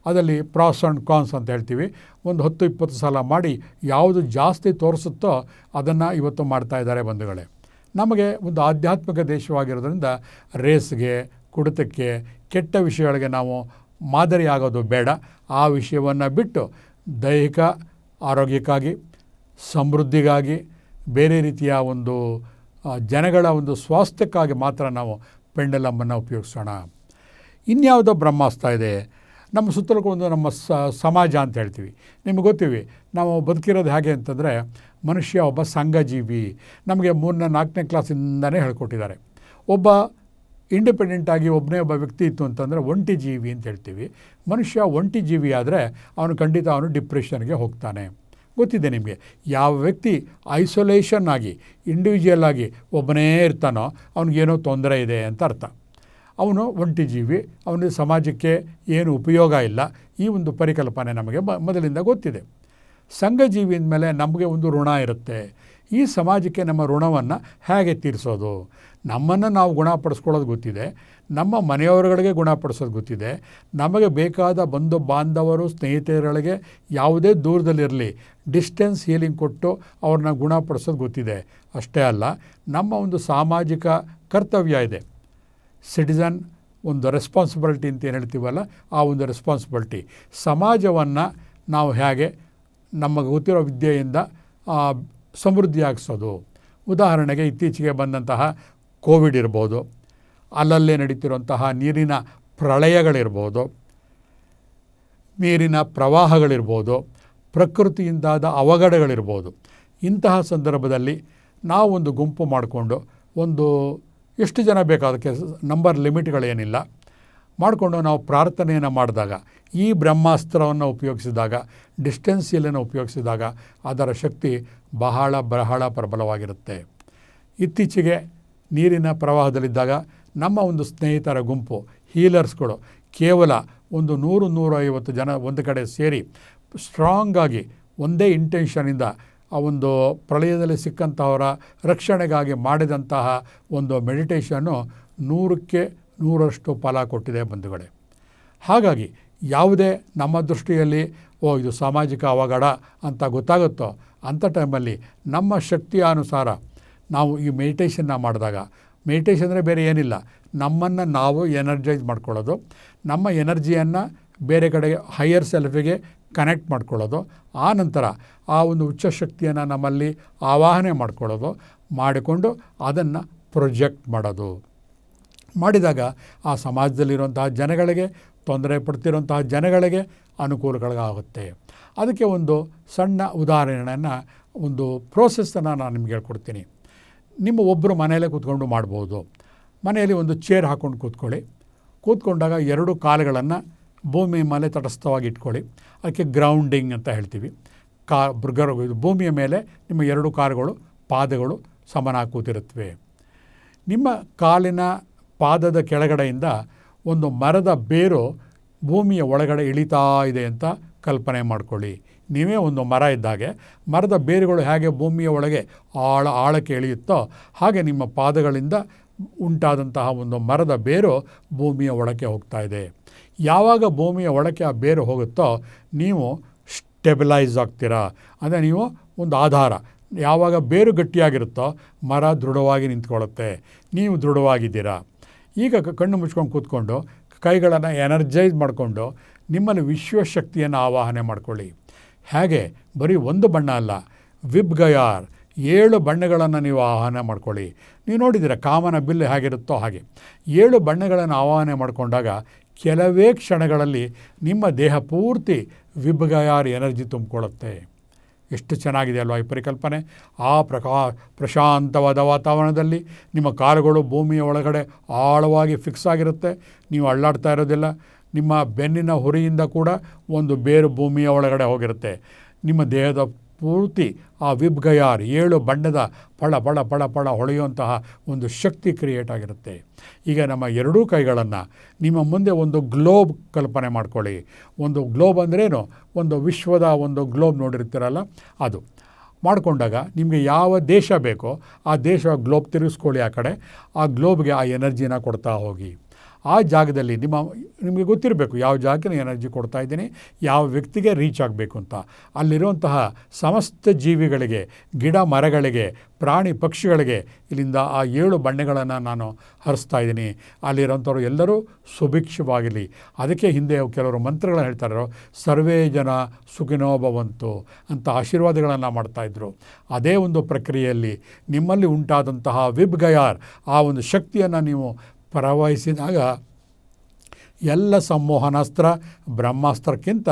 ಅದರಲ್ಲಿ ಪ್ರಾಸ್ ಆ್ಯಂಡ್ ಕಾನ್ಸ್ ಅಂತ ಹೇಳ್ತೀವಿ. ಒಂದು ಹತ್ತು ಇಪ್ಪತ್ತು ಸಲ ಮಾಡಿ ಯಾವುದು ಜಾಸ್ತಿ ತೋರಿಸುತ್ತೋ ಅದನ್ನು ಇವತ್ತು ಮಾಡ್ತಾ ಇದ್ದಾರೆ ಬಂಧುಗಳೇ. ನಮಗೆ ಒಂದು ಆಧ್ಯಾತ್ಮಿಕ ದೇಶವಾಗಿರೋದ್ರಿಂದ ರೇಸ್ಗೆ, ಕುಡಿತಕ್ಕೆ ಕೆಟ್ಟ ವಿಷಯಗಳಿಗೆ ನಾವು ಮಾದರಿಯಾಗೋದು ಬೇಡ. ಆ ವಿಷಯವನ್ನು ಬಿಟ್ಟು ದೈಹಿಕ, ಆರೋಗ್ಯಕ್ಕಾಗಿ, ಸಮೃದ್ಧಿಗಾಗಿ, ಬೇರೆ ರೀತಿಯ ಒಂದು ಜನಗಳ ಒಂದು ಸ್ವಾಸ್ಥ್ಯಕ್ಕಾಗಿ ಮಾತ್ರ ನಾವು ಪೆಂಡಲಮ್ಮನ್ನು ಉಪಯೋಗಿಸೋಣ. ಇನ್ಯಾವುದೋ ಬ್ರಹ್ಮಾಸ್ತ ಇದೆ. ನಮ್ಮ ಸುತ್ತಲೂ ಒಂದು ನಮ್ಮ ಸಮಾಜ ಅಂತ ಹೇಳ್ತೀವಿ. ನಿಮ್ಗೆ ಗೊತ್ತೀವಿ, ನಾವು ಬದುಕಿರೋದು ಹೇಗೆ ಅಂತಂದರೆ, ಮನುಷ್ಯ ಒಬ್ಬ ಸಂಘಜೀವಿ, ನಮಗೆ ಮೂರನೇ, ನಾಲ್ಕನೇ ಕ್ಲಾಸಿಂದನೇ ಹೇಳ್ಕೊಟ್ಟಿದ್ದಾರೆ. ಒಬ್ಬ ಇಂಡಿಪೆಂಡೆಂಟ್ ಆಗಿ ಒಬ್ಬನೇ ಒಬ್ಬ ವ್ಯಕ್ತಿ ಇತ್ತು ಅಂತಂದರೆ ಒಂಟಿ ಜೀವಿ ಅಂತ ಹೇಳ್ತೀವಿ. ಮನುಷ್ಯ ಒಂಟಿ ಜೀವಿ ಆದರೆ ಅವನು ಖಂಡಿತ ಅವನು ಡಿಪ್ರೆಷನ್ಗೆ ಹೋಗ್ತಾನೆ. ಗೊತ್ತಿದೆ ನಿಮಗೆ, ಯಾವ ವ್ಯಕ್ತಿ ಐಸೋಲೇಷನ್ ಆಗಿ ಇಂಡಿವಿಜುವಲ್ ಆಗಿ ಒಬ್ಬನೇ ಇರ್ತಾನೋ, ಅವ್ನಿಗೇನೋ ತೊಂದರೆ ಇದೆ ಅಂತ ಅರ್ಥ. ಅವನು ಒಂಟಿ ಜೀವಿ ಅವನಿಗೆ ಸಮಾಜಕ್ಕೆ ಏನು ಉಪಯೋಗ ಇಲ್ಲ. ಈ ಒಂದು ಪರಿಕಲ್ಪನೆ ನಮಗೆ ಮೊದಲಿಂದ ಗೊತ್ತಿದೆ. ಸಂಘಜೀವಿ ಅಂದಮೇಲೆ ನಮಗೆ ಒಂದು ಋಣ ಇರುತ್ತೆ. ಈ ಸಮಾಜಕ್ಕೆ ನಮ್ಮ ಋಣವನ್ನು ಹೇಗೆ ತೀರಿಸೋದು? ನಮ್ಮನ್ನು ನಾವು ಗುಣಪಡಿಸ್ಕೊಳ್ಳೋದು ಗೊತ್ತಿದೆ. ನಮ್ಮ ಮನೆಯವರುಗಳಿಗೆ ಗುಣಪಡಿಸೋದು ಗೊತ್ತಿದೆ. ನಮಗೆ ಬೇಕಾದ ಬಂಧು ಬಾಂಧವರು, ಸ್ನೇಹಿತರುಗಳಿಗೆ ಯಾವುದೇ ದೂರದಲ್ಲಿರಲಿ ಡಿಸ್ಟೆನ್ಸ್ ಹೀಲಿಂಗ್ ಕೊಟ್ಟು ಅವ್ರನ್ನ ಗುಣಪಡಿಸೋದು ಗೊತ್ತಿದೆ. ಅಷ್ಟೇ ಅಲ್ಲ, ನಮ್ಮ ಒಂದು ಸಾಮಾಜಿಕ ಕರ್ತವ್ಯ ಇದೆ. ಸಿಟಿಸನ್ ಒಂದು ರೆಸ್ಪಾನ್ಸಿಬಿಲಿಟಿ ಅಂತ ಏನು ಹೇಳ್ತೀವಲ್ಲ, ಆ ಒಂದು ರೆಸ್ಪಾನ್ಸಿಬಿಲಿಟಿ ಸಮಾಜವನ್ನು ನಾವು ಹೇಗೆ ನಮಗೆ ಗೊತ್ತಿರೋ ವಿದ್ಯೆಯಿಂದ ಸಮೃದ್ಧಿಯಾಗಿಸೋದು. ಉದಾಹರಣೆಗೆ ಇತ್ತೀಚೆಗೆ ಬಂದಂತಹ ಕೋವಿಡ್ ಇರ್ಬೋದು, ಅಲ್ಲಲ್ಲೇ ನಡೀತಿರುವಂತಹ ನೀರಿನ ಪ್ರಳಯಗಳಿರ್ಬೋದು, ನೀರಿನ ಪ್ರವಾಹಗಳಿರ್ಬೋದು, ಪ್ರಕೃತಿಯಿಂದಾದ ಅವಘಡಗಳಿರ್ಬೋದು. ಇಂತಹ ಸಂದರ್ಭದಲ್ಲಿ ನಾವು ಒಂದು ಗುಂಪು ಮಾಡಿಕೊಂಡು ಒಂದು ಎಷ್ಟು ಜನ ಬೇಕು ಅದಕ್ಕೆ ನಂಬರ್ ಲಿಮಿಟ್ಗಳೇನಿಲ್ಲ. ಮಾಡಿಕೊಂಡು ನಾವು ಪ್ರಾರ್ಥನೆಯನ್ನು ಮಾಡಿದಾಗ, ಈ ಬ್ರಹ್ಮಾಸ್ತ್ರವನ್ನು ಉಪಯೋಗಿಸಿದಾಗ, ಡಿಸ್ಟೆನ್ಸ್ ಇಲ್ಲನ್ನು ಉಪಯೋಗಿಸಿದಾಗ ಅದರ ಶಕ್ತಿ ಬಹಳ ಬಹಳ ಪ್ರಬಲವಾಗಿರುತ್ತೆ. ಇತ್ತೀಚೆಗೆ ನೀರಿನ ಪ್ರವಾಹದಲ್ಲಿದ್ದಾಗ ನಮ್ಮ ಒಂದು ಸ್ನೇಹಿತರ ಗುಂಪು, ಹೀಲರ್ಸ್ಗಳು ಕೇವಲ ಒಂದು ನೂರು ನೂರ ಐವತ್ತು ಜನ ಒಂದು ಕಡೆ ಸೇರಿ ಸ್ಟ್ರಾಂಗಾಗಿ ಒಂದೇ ಇಂಟೆನ್ಷನಿಂದ ಆ ಒಂದು ಪ್ರಳಯದಲ್ಲಿ ಸಿಕ್ಕಂತಹವರ ರಕ್ಷಣೆಗಾಗಿ ಮಾಡಿದಂತಹ ಒಂದು ಮೆಡಿಟೇಷನ್ನು ನೂರಕ್ಕೆ ನೂರಷ್ಟು ಫಲ ಕೊಟ್ಟಿದೆ ಬಂಧುಗಳೇ. ಹಾಗಾಗಿ ಯಾವುದೇ ನಮ್ಮ ದೃಷ್ಟಿಯಲ್ಲಿ, ಓ, ಇದು ಸಾಮಾಜಿಕ ಅವಘಡ ಅಂತ ಗೊತ್ತಾಗುತ್ತೋ ಅಂಥ ಟೈಮಲ್ಲಿ ನಮ್ಮ ಶಕ್ತಿಯ ಅನುಸಾರ ನಾವು ಈ ಮೆಡಿಟೇಷನ್ನ ಮಾಡಿದಾಗ, ಮೆಡಿಟೇಷನ್ ಅಂದರೆ ಬೇರೆ ಏನಿಲ್ಲ, ನಮ್ಮನ್ನು ನಾವು ಎನರ್ಜೈಸ್ ಮಾಡ್ಕೊಳ್ಳೋದು, ನಮ್ಮ ಎನರ್ಜಿಯನ್ನು ಬೇರೆ ಕಡೆ, ಹೈಯರ್ ಸೆಲ್ಫಿಗೆ ಕನೆಕ್ಟ್ ಮಾಡ್ಕೊಳ್ಳೋದು. ಆ ನಂತರ ಆ ಒಂದು ಉಚ್ಚ ಶಕ್ತಿಯನ್ನು ನಮ್ಮಲ್ಲಿ ಆವಾಹನೆ ಮಾಡ್ಕೊಳ್ಳೋದು, ಮಾಡಿಕೊಂಡು ಅದನ್ನು ಪ್ರೊಜೆಕ್ಟ್ ಮಾಡೋದು. ಮಾಡಿದಾಗ ಆ ಸಮಾಜದಲ್ಲಿರುವಂತಹ ಜನಗಳಿಗೆ, ತೊಂದರೆ ಪಡ್ತಿರುವಂತಹ ಜನಗಳಿಗೆ ಅನುಕೂಲಗಳಾಗುತ್ತೆ. ಅದಕ್ಕೆ ಒಂದು ಸಣ್ಣ ಉದಾಹರಣೆಯನ್ನು, ಒಂದು ಪ್ರೋಸೆಸ್ಸನ್ನು ನಾನು ನಿಮ್ಗೆ ಹೇಳ್ಕೊಡ್ತೀನಿ. ನಿಮ್ಮ ಒಬ್ಬರು ಮನೆಯಲ್ಲೇ ಕೂತ್ಕೊಂಡು ಮಾಡ್ಬೋದು. ಮನೆಯಲ್ಲಿ ಒಂದು ಚೇರ್ ಹಾಕ್ಕೊಂಡು ಕೂತ್ಕೊಳ್ಳಿ. ಕೂತ್ಕೊಂಡಾಗ ಎರಡು ಕಾಲುಗಳನ್ನು ಭೂಮಿ ಮೇಲೆ ತಟಸ್ಥವಾಗಿ ಇಟ್ಕೊಳ್ಳಿ. ಅದಕ್ಕೆ ಗ್ರೌಂಡಿಂಗ್ ಅಂತ ಹೇಳ್ತೀವಿ. ಕಾ ಗರ್ ಭೂಮಿಯ ಮೇಲೆ ನಿಮ್ಮ ಎರಡು ಕಾರುಗಳು, ಪಾದಗಳು ಸಮನ ಕೂತಿರುತ್ತವೆ ನಿಮ್ಮ ಕಾಲಿನ ಪಾದದ ಕೆಳಗಡೆಯಿಂದ ಒಂದು ಮರದ ಬೇರು ಭೂಮಿಯ ಒಳಗಡೆ ಇಳಿತಾ ಇದೆ ಅಂತ ಕಲ್ಪನೆ ಮಾಡ್ಕೊಳ್ಳಿ. ನೀವೇ ಒಂದು ಮರ ಇದ್ದಾಗೆ ಮರದ ಬೇರುಗಳು ಹೇಗೆ ಭೂಮಿಯ ಒಳಗೆ ಆಳ, ಆಳಕ್ಕೆ ಇಳಿಯುತ್ತೋ ಹಾಗೆ ನಿಮ್ಮ ಪಾದಗಳಿಂದ ಉಂಟಾದಂತಹ ಒಂದು ಮರದ ಬೇರು ಭೂಮಿಯ ಒಳಕ್ಕೆ ಹೋಗ್ತಾ ಇದೆ. ಯಾವಾಗ ಭೂಮಿಯ ಒಳಕ್ಕೆ ಆ ಬೇರು ಹೋಗುತ್ತೋ ನೀವು ಸ್ಟೆಬಿಲೈಸ್ ಆಗ್ತೀರಾ. ಅಂದರೆ ನೀವು ಒಂದು ಆಧಾರ. ಯಾವಾಗ ಬೇರು ಗಟ್ಟಿಯಾಗಿರುತ್ತೋ ಮರ ದೃಢವಾಗಿ ನಿಂತ್ಕೊಳ್ಳುತ್ತೆ. ನೀವು ದೃಢವಾಗಿದ್ದೀರಾ. ಈಗ ಕಣ್ಣು ಮುಚ್ಕೊಂಡು ಕೂತ್ಕೊಂಡು ಕೈಗಳನ್ನು ಎನರ್ಜೈಸ್ ಮಾಡಿಕೊಂಡು ನಿಮ್ಮಲ್ಲಿ ವಿಶ್ವಶಕ್ತಿಯನ್ನು ಆವಾಹನೆ ಮಾಡ್ಕೊಳ್ಳಿ. ಹೇಗೆ? ಬರೀ ಒಂದು ಬಣ್ಣ ಅಲ್ಲ. ವಿಬ್ ಗಯಾರ್. ಏಳು ಬಣ್ಣಗಳನ್ನು ನೀವು ಆವಾಹನೆ ಮಾಡ್ಕೊಳ್ಳಿ. ನೀವು ನೋಡಿದ್ದೀರ ಕಾಮನ ಬಿಲ್ ಹೇಗಿರುತ್ತೋ ಹಾಗೆ. ಏಳು ಬಣ್ಣಗಳನ್ನು ಆವಾಹನೆ ಮಾಡಿಕೊಂಡಾಗ ಕೆಲವೇ ಕ್ಷಣಗಳಲ್ಲಿ ನಿಮ್ಮ ದೇಹ ಪೂರ್ತಿ ವಿಭಗಯಾರ್ ಎನರ್ಜಿ ತುಂಬಿಕೊಳ್ಳುತ್ತೆ. ಎಷ್ಟು ಚೆನ್ನಾಗಿದೆ ಅಲ್ವಾ ಈ ಪರಿಕಲ್ಪನೆ? ಆ ಪ್ರಕಾ ಪ್ರಶಾಂತವಾದ ವಾತಾವರಣದಲ್ಲಿ ನಿಮ್ಮ ಕಾಲುಗಳು ಭೂಮಿಯ ಒಳಗಡೆ ಆಳವಾಗಿ ಫಿಕ್ಸ್ ಆಗಿರುತ್ತೆ. ನೀವು ಅಳ್ಳಾಡ್ತಾ ಇರೋದಿಲ್ಲ. ನಿಮ್ಮ ಬೆನ್ನಿನ ಹುರಿಯಿಂದ ಕೂಡ ಒಂದು ಬೇರು ಭೂಮಿಯ ಒಳಗಡೆ ಹೋಗಿರುತ್ತೆ. ನಿಮ್ಮ ದೇಹದ ಪೂರ್ತಿ ಆ ವಿಬ್ಗಯಾರ್ ಏಳು ಬಣ್ಣದ ಪಳ ಪಳ ಪಳ ಪಳ ಹೊಳೆಯುವಂತಹ ಒಂದು ಶಕ್ತಿ ಕ್ರಿಯೇಟ್ ಆಗಿರುತ್ತೆ. ಈಗ ನಮ್ಮ ಎರಡೂ ಕೈಗಳನ್ನು ನಿಮ್ಮ ಮುಂದೆ ಒಂದು ಗ್ಲೋಬ್ ಕಲ್ಪನೆ ಮಾಡ್ಕೊಳ್ಳಿ. ಒಂದು ಗ್ಲೋಬ್ ಅಂದ್ರೇನು? ಒಂದು ವಿಶ್ವದ ಒಂದು ಗ್ಲೋಬ್ ನೋಡಿರ್ತೀರಲ್ಲ? ಅದು. ಮಾಡಿಕೊಂಡಾಗ ನಿಮಗೆ ಯಾವ ದೇಶ ಬೇಕೋ ಆ ದೇಶ ಗ್ಲೋಬ್ ತಿರುಗಿಸ್ಕೊಳ್ಳಿ ಆ ಕಡೆ. ಆ ಗ್ಲೋಬ್ಗೆ ಆ ಎನರ್ಜಿನ ಕೊಡ್ತಾ ಹೋಗಿ. ಆ ಜಾಗದಲ್ಲಿ ನಿಮ್ಮ, ನಿಮಗೆ ಗೊತ್ತಿರಬೇಕು ಯಾವ ಜಾಗಕ್ಕೆ ಎನರ್ಜಿ ಕೊಡ್ತಾ ಇದ್ದೀನಿ, ಯಾವ ವ್ಯಕ್ತಿಗೆ ರೀಚ್ ಆಗಬೇಕು ಅಂತ. ಅಲ್ಲಿರುವಂತಹ ಸಮಸ್ತ ಜೀವಿಗಳಿಗೆ, ಗಿಡ ಮರಗಳಿಗೆ, ಪ್ರಾಣಿ ಪಕ್ಷಿಗಳಿಗೆ ಇಲ್ಲಿಂದ ಆ ಏಳು ಬಣ್ಣಗಳನ್ನು ನಾನು ಹರಿಸ್ತಾ ಇದ್ದೀನಿ. ಅಲ್ಲಿರೋಂಥವ್ರು ಎಲ್ಲರೂ ಸುಭಿಕ್ಷವಾಗಿರಲಿ. ಅದಕ್ಕೆ ಹಿಂದೆ ಕೆಲವರು ಮಂತ್ರಗಳನ್ನು ಹೇಳ್ತಾರೋ ಸರ್ವೇ ಜನ ಸುಖಿನೋಭವಂತು ಅಂತ ಆಶೀರ್ವಾದಗಳನ್ನು ಮಾಡ್ತಾಯಿದ್ರು ಅದೇ ಒಂದು ಪ್ರಕ್ರಿಯೆಯಲ್ಲಿ ನಿಮ್ಮಲ್ಲಿ ಉಂಟಾದಂತಹ ವಿಬ್ ಗಯಾರ್ ಆ ಒಂದು ಶಕ್ತಿಯನ್ನು ನೀವು ಪ್ರವಹಿಸಿದಾಗ ಎಲ್ಲ ಸಂಮೋಹನಾಸ್ತ್ರ ಬ್ರಹ್ಮಾಸ್ತ್ರಕ್ಕಿಂತ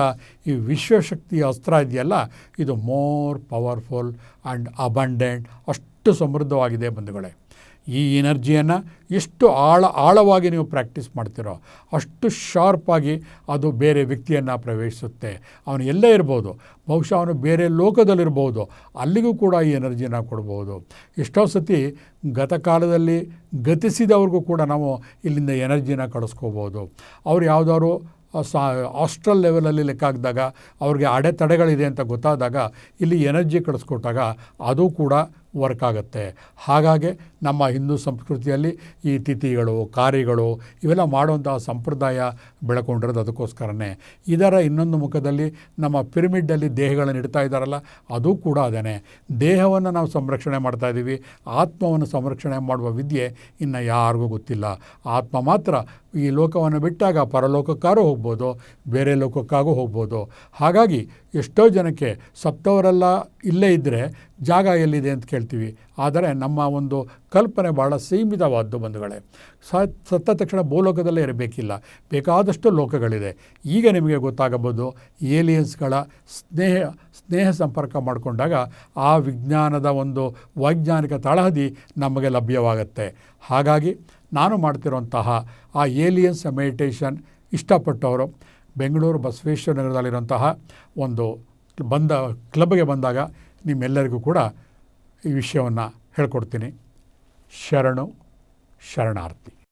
ಈ ವಿಶ್ವಶಕ್ತಿಯ ಅಸ್ತ್ರ ಇದೆಯಲ್ಲ, ಇದು ಮೋರ್ ಪವರ್ಫುಲ್ ಆ್ಯಂಡ್ ಅಬಂಡೆಂಟ್, ಅಷ್ಟು ಸಮೃದ್ಧವಾಗಿದೆ ಬಂಧುಗಳೇ. ಈ ಎನರ್ಜಿಯನ್ನು ಎಷ್ಟು ಆಳ, ಆಳವಾಗಿ ನೀವು ಪ್ರಾಕ್ಟೀಸ್ ಮಾಡ್ತಿರೋ ಅಷ್ಟು ಶಾರ್ಪಾಗಿ ಅದು ಬೇರೆ ವ್ಯಕ್ತಿಯನ್ನು ಪ್ರವೇಶಿಸುತ್ತೆ. ಅವನು ಎಲ್ಲೇ ಇರ್ಬೋದು, ಬಹುಶಃ ಅವನು ಬೇರೆ ಲೋಕದಲ್ಲಿರ್ಬೋದು, ಅಲ್ಲಿಗೂ ಕೂಡ ಈ ಎನರ್ಜಿನ ಕೊಡ್ಬೋದು. ಎಷ್ಟೋ ಸತಿ ಗತಕಾಲದಲ್ಲಿ ಗತಿಸಿದವ್ರಿಗೂ ಕೂಡ ನಾವು ಇಲ್ಲಿಂದ ಎನರ್ಜಿನ ಕಳಿಸ್ಕೋಬೋದು. ಅವ್ರು ಯಾವುದಾದ್ರು ಸಾ, ಆಸ್ಟ್ರಲ್ ಲೆವೆಲಲ್ಲಿ ಲೆಕ್ಕ ಹಾಕಿದಾಗ ಅವ್ರಿಗೆ ಅಡೆತಡೆಗಳಿದೆ ಅಂತ ಗೊತ್ತಾದಾಗ, ಇಲ್ಲಿ ಎನರ್ಜಿ ಕಳಿಸ್ಕೊಟ್ಟಾಗ ಅದು ಕೂಡ ವರ್ಕ್ ಆಗುತ್ತೆ. ಹಾಗಾಗಿ ನಮ್ಮ ಹಿಂದೂ ಸಂಸ್ಕೃತಿಯಲ್ಲಿ ಈ ತಿಥಿಗಳು ಕಾರ್ಯಗಳು ಇವೆಲ್ಲ ಮಾಡುವಂಥ ಸಂಪ್ರದಾಯ ಬೆಳಕೊಂಡಿರೋದು ಅದಕ್ಕೋಸ್ಕರನೇ. ಇದರ ಇನ್ನೊಂದು ಮುಖದಲ್ಲಿ ನಮ್ಮ ಪಿರಮಿಡ್ಡಲ್ಲಿ ದೇಹಗಳನ್ನು ಇಡ್ತಾ ಇದ್ದಾರಲ್ಲ, ಅದು ಕೂಡ ಅದೇ ದೇಹವನ್ನು ನಾವು ಸಂರಕ್ಷಣೆ ಮಾಡ್ತಾ ಇದ್ದೀವಿ. ಆತ್ಮವನ್ನು ಸಂರಕ್ಷಣೆ ಮಾಡುವ ವಿದ್ಯೆ ಇನ್ನು ಯಾರಿಗೂ ಗೊತ್ತಿಲ್ಲ. ಆತ್ಮ ಮಾತ್ರ ಈ ಲೋಕವನ್ನು ಬಿಟ್ಟಾಗ ಪರಲೋಕಕ್ಕಾರೂ ಹೋಗ್ಬೋದು, ಬೇರೆ ಲೋಕಕ್ಕಾಗೂ ಹೋಗ್ಬೋದು. ಹಾಗಾಗಿ ಎಷ್ಟೋ ಜನಕ್ಕೆ ಸತ್ತವರೆಲ್ಲ ಇಲ್ಲೇ ಇದ್ದರೆ ಜಾಗ ಎಲ್ಲಿದೆ ಅಂತ ಕೇಳ್ತೀವಿ. ಆದರೆ ನಮ್ಮ ಒಂದು ಕಲ್ಪನೆ ಭಾಳ ಸೀಮಿತವಾದ್ದು ಬಂಧುಗಳೇ. ಸತ್ತ ತಕ್ಷಣ ಭೂಲೋಕದಲ್ಲೇ ಇರಬೇಕಿಲ್ಲ. ಬೇಕಾದಷ್ಟು ಲೋಕಗಳಿದೆ. ಈಗ ನಿಮಗೆ ಗೊತ್ತಾಗಬಹುದು, ಏಲಿಯನ್ಸ್ಗಳ ಸ್ನೇಹ ಸ್ನೇಹ ಸಂಪರ್ಕ ಮಾಡಿಕೊಂಡಾಗ ಆ ವಿಜ್ಞಾನದ ಒಂದು ವೈಜ್ಞಾನಿಕ ತಳಹದಿ ನಮಗೆ ಲಭ್ಯವಾಗುತ್ತೆ. ಹಾಗಾಗಿ ನಾನು ಮಾಡ್ತಿರುವಂತಹ ಆ ಏಲಿಯನ್ಸ್ ಮೆಡಿಟೇಷನ್ ಇಷ್ಟಪಟ್ಟವರು, ಬೆಂಗಳೂರು ಬಸವೇಶ್ವರ ನಗರದಲ್ಲಿರುವಂತಹ ಒಂದು ಬಂದ, ಕ್ಲಬ್ಗೆ ಬಂದಾಗ ನಿಮ್ಮೆಲ್ಲರಿಗೂ ಕೂಡ ಈ ವಿಷಯವನ್ನು ಹೇಳ್ಕೊಡ್ತೀನಿ. ಶರಣು ಶರಣಾರ್ಥಿ.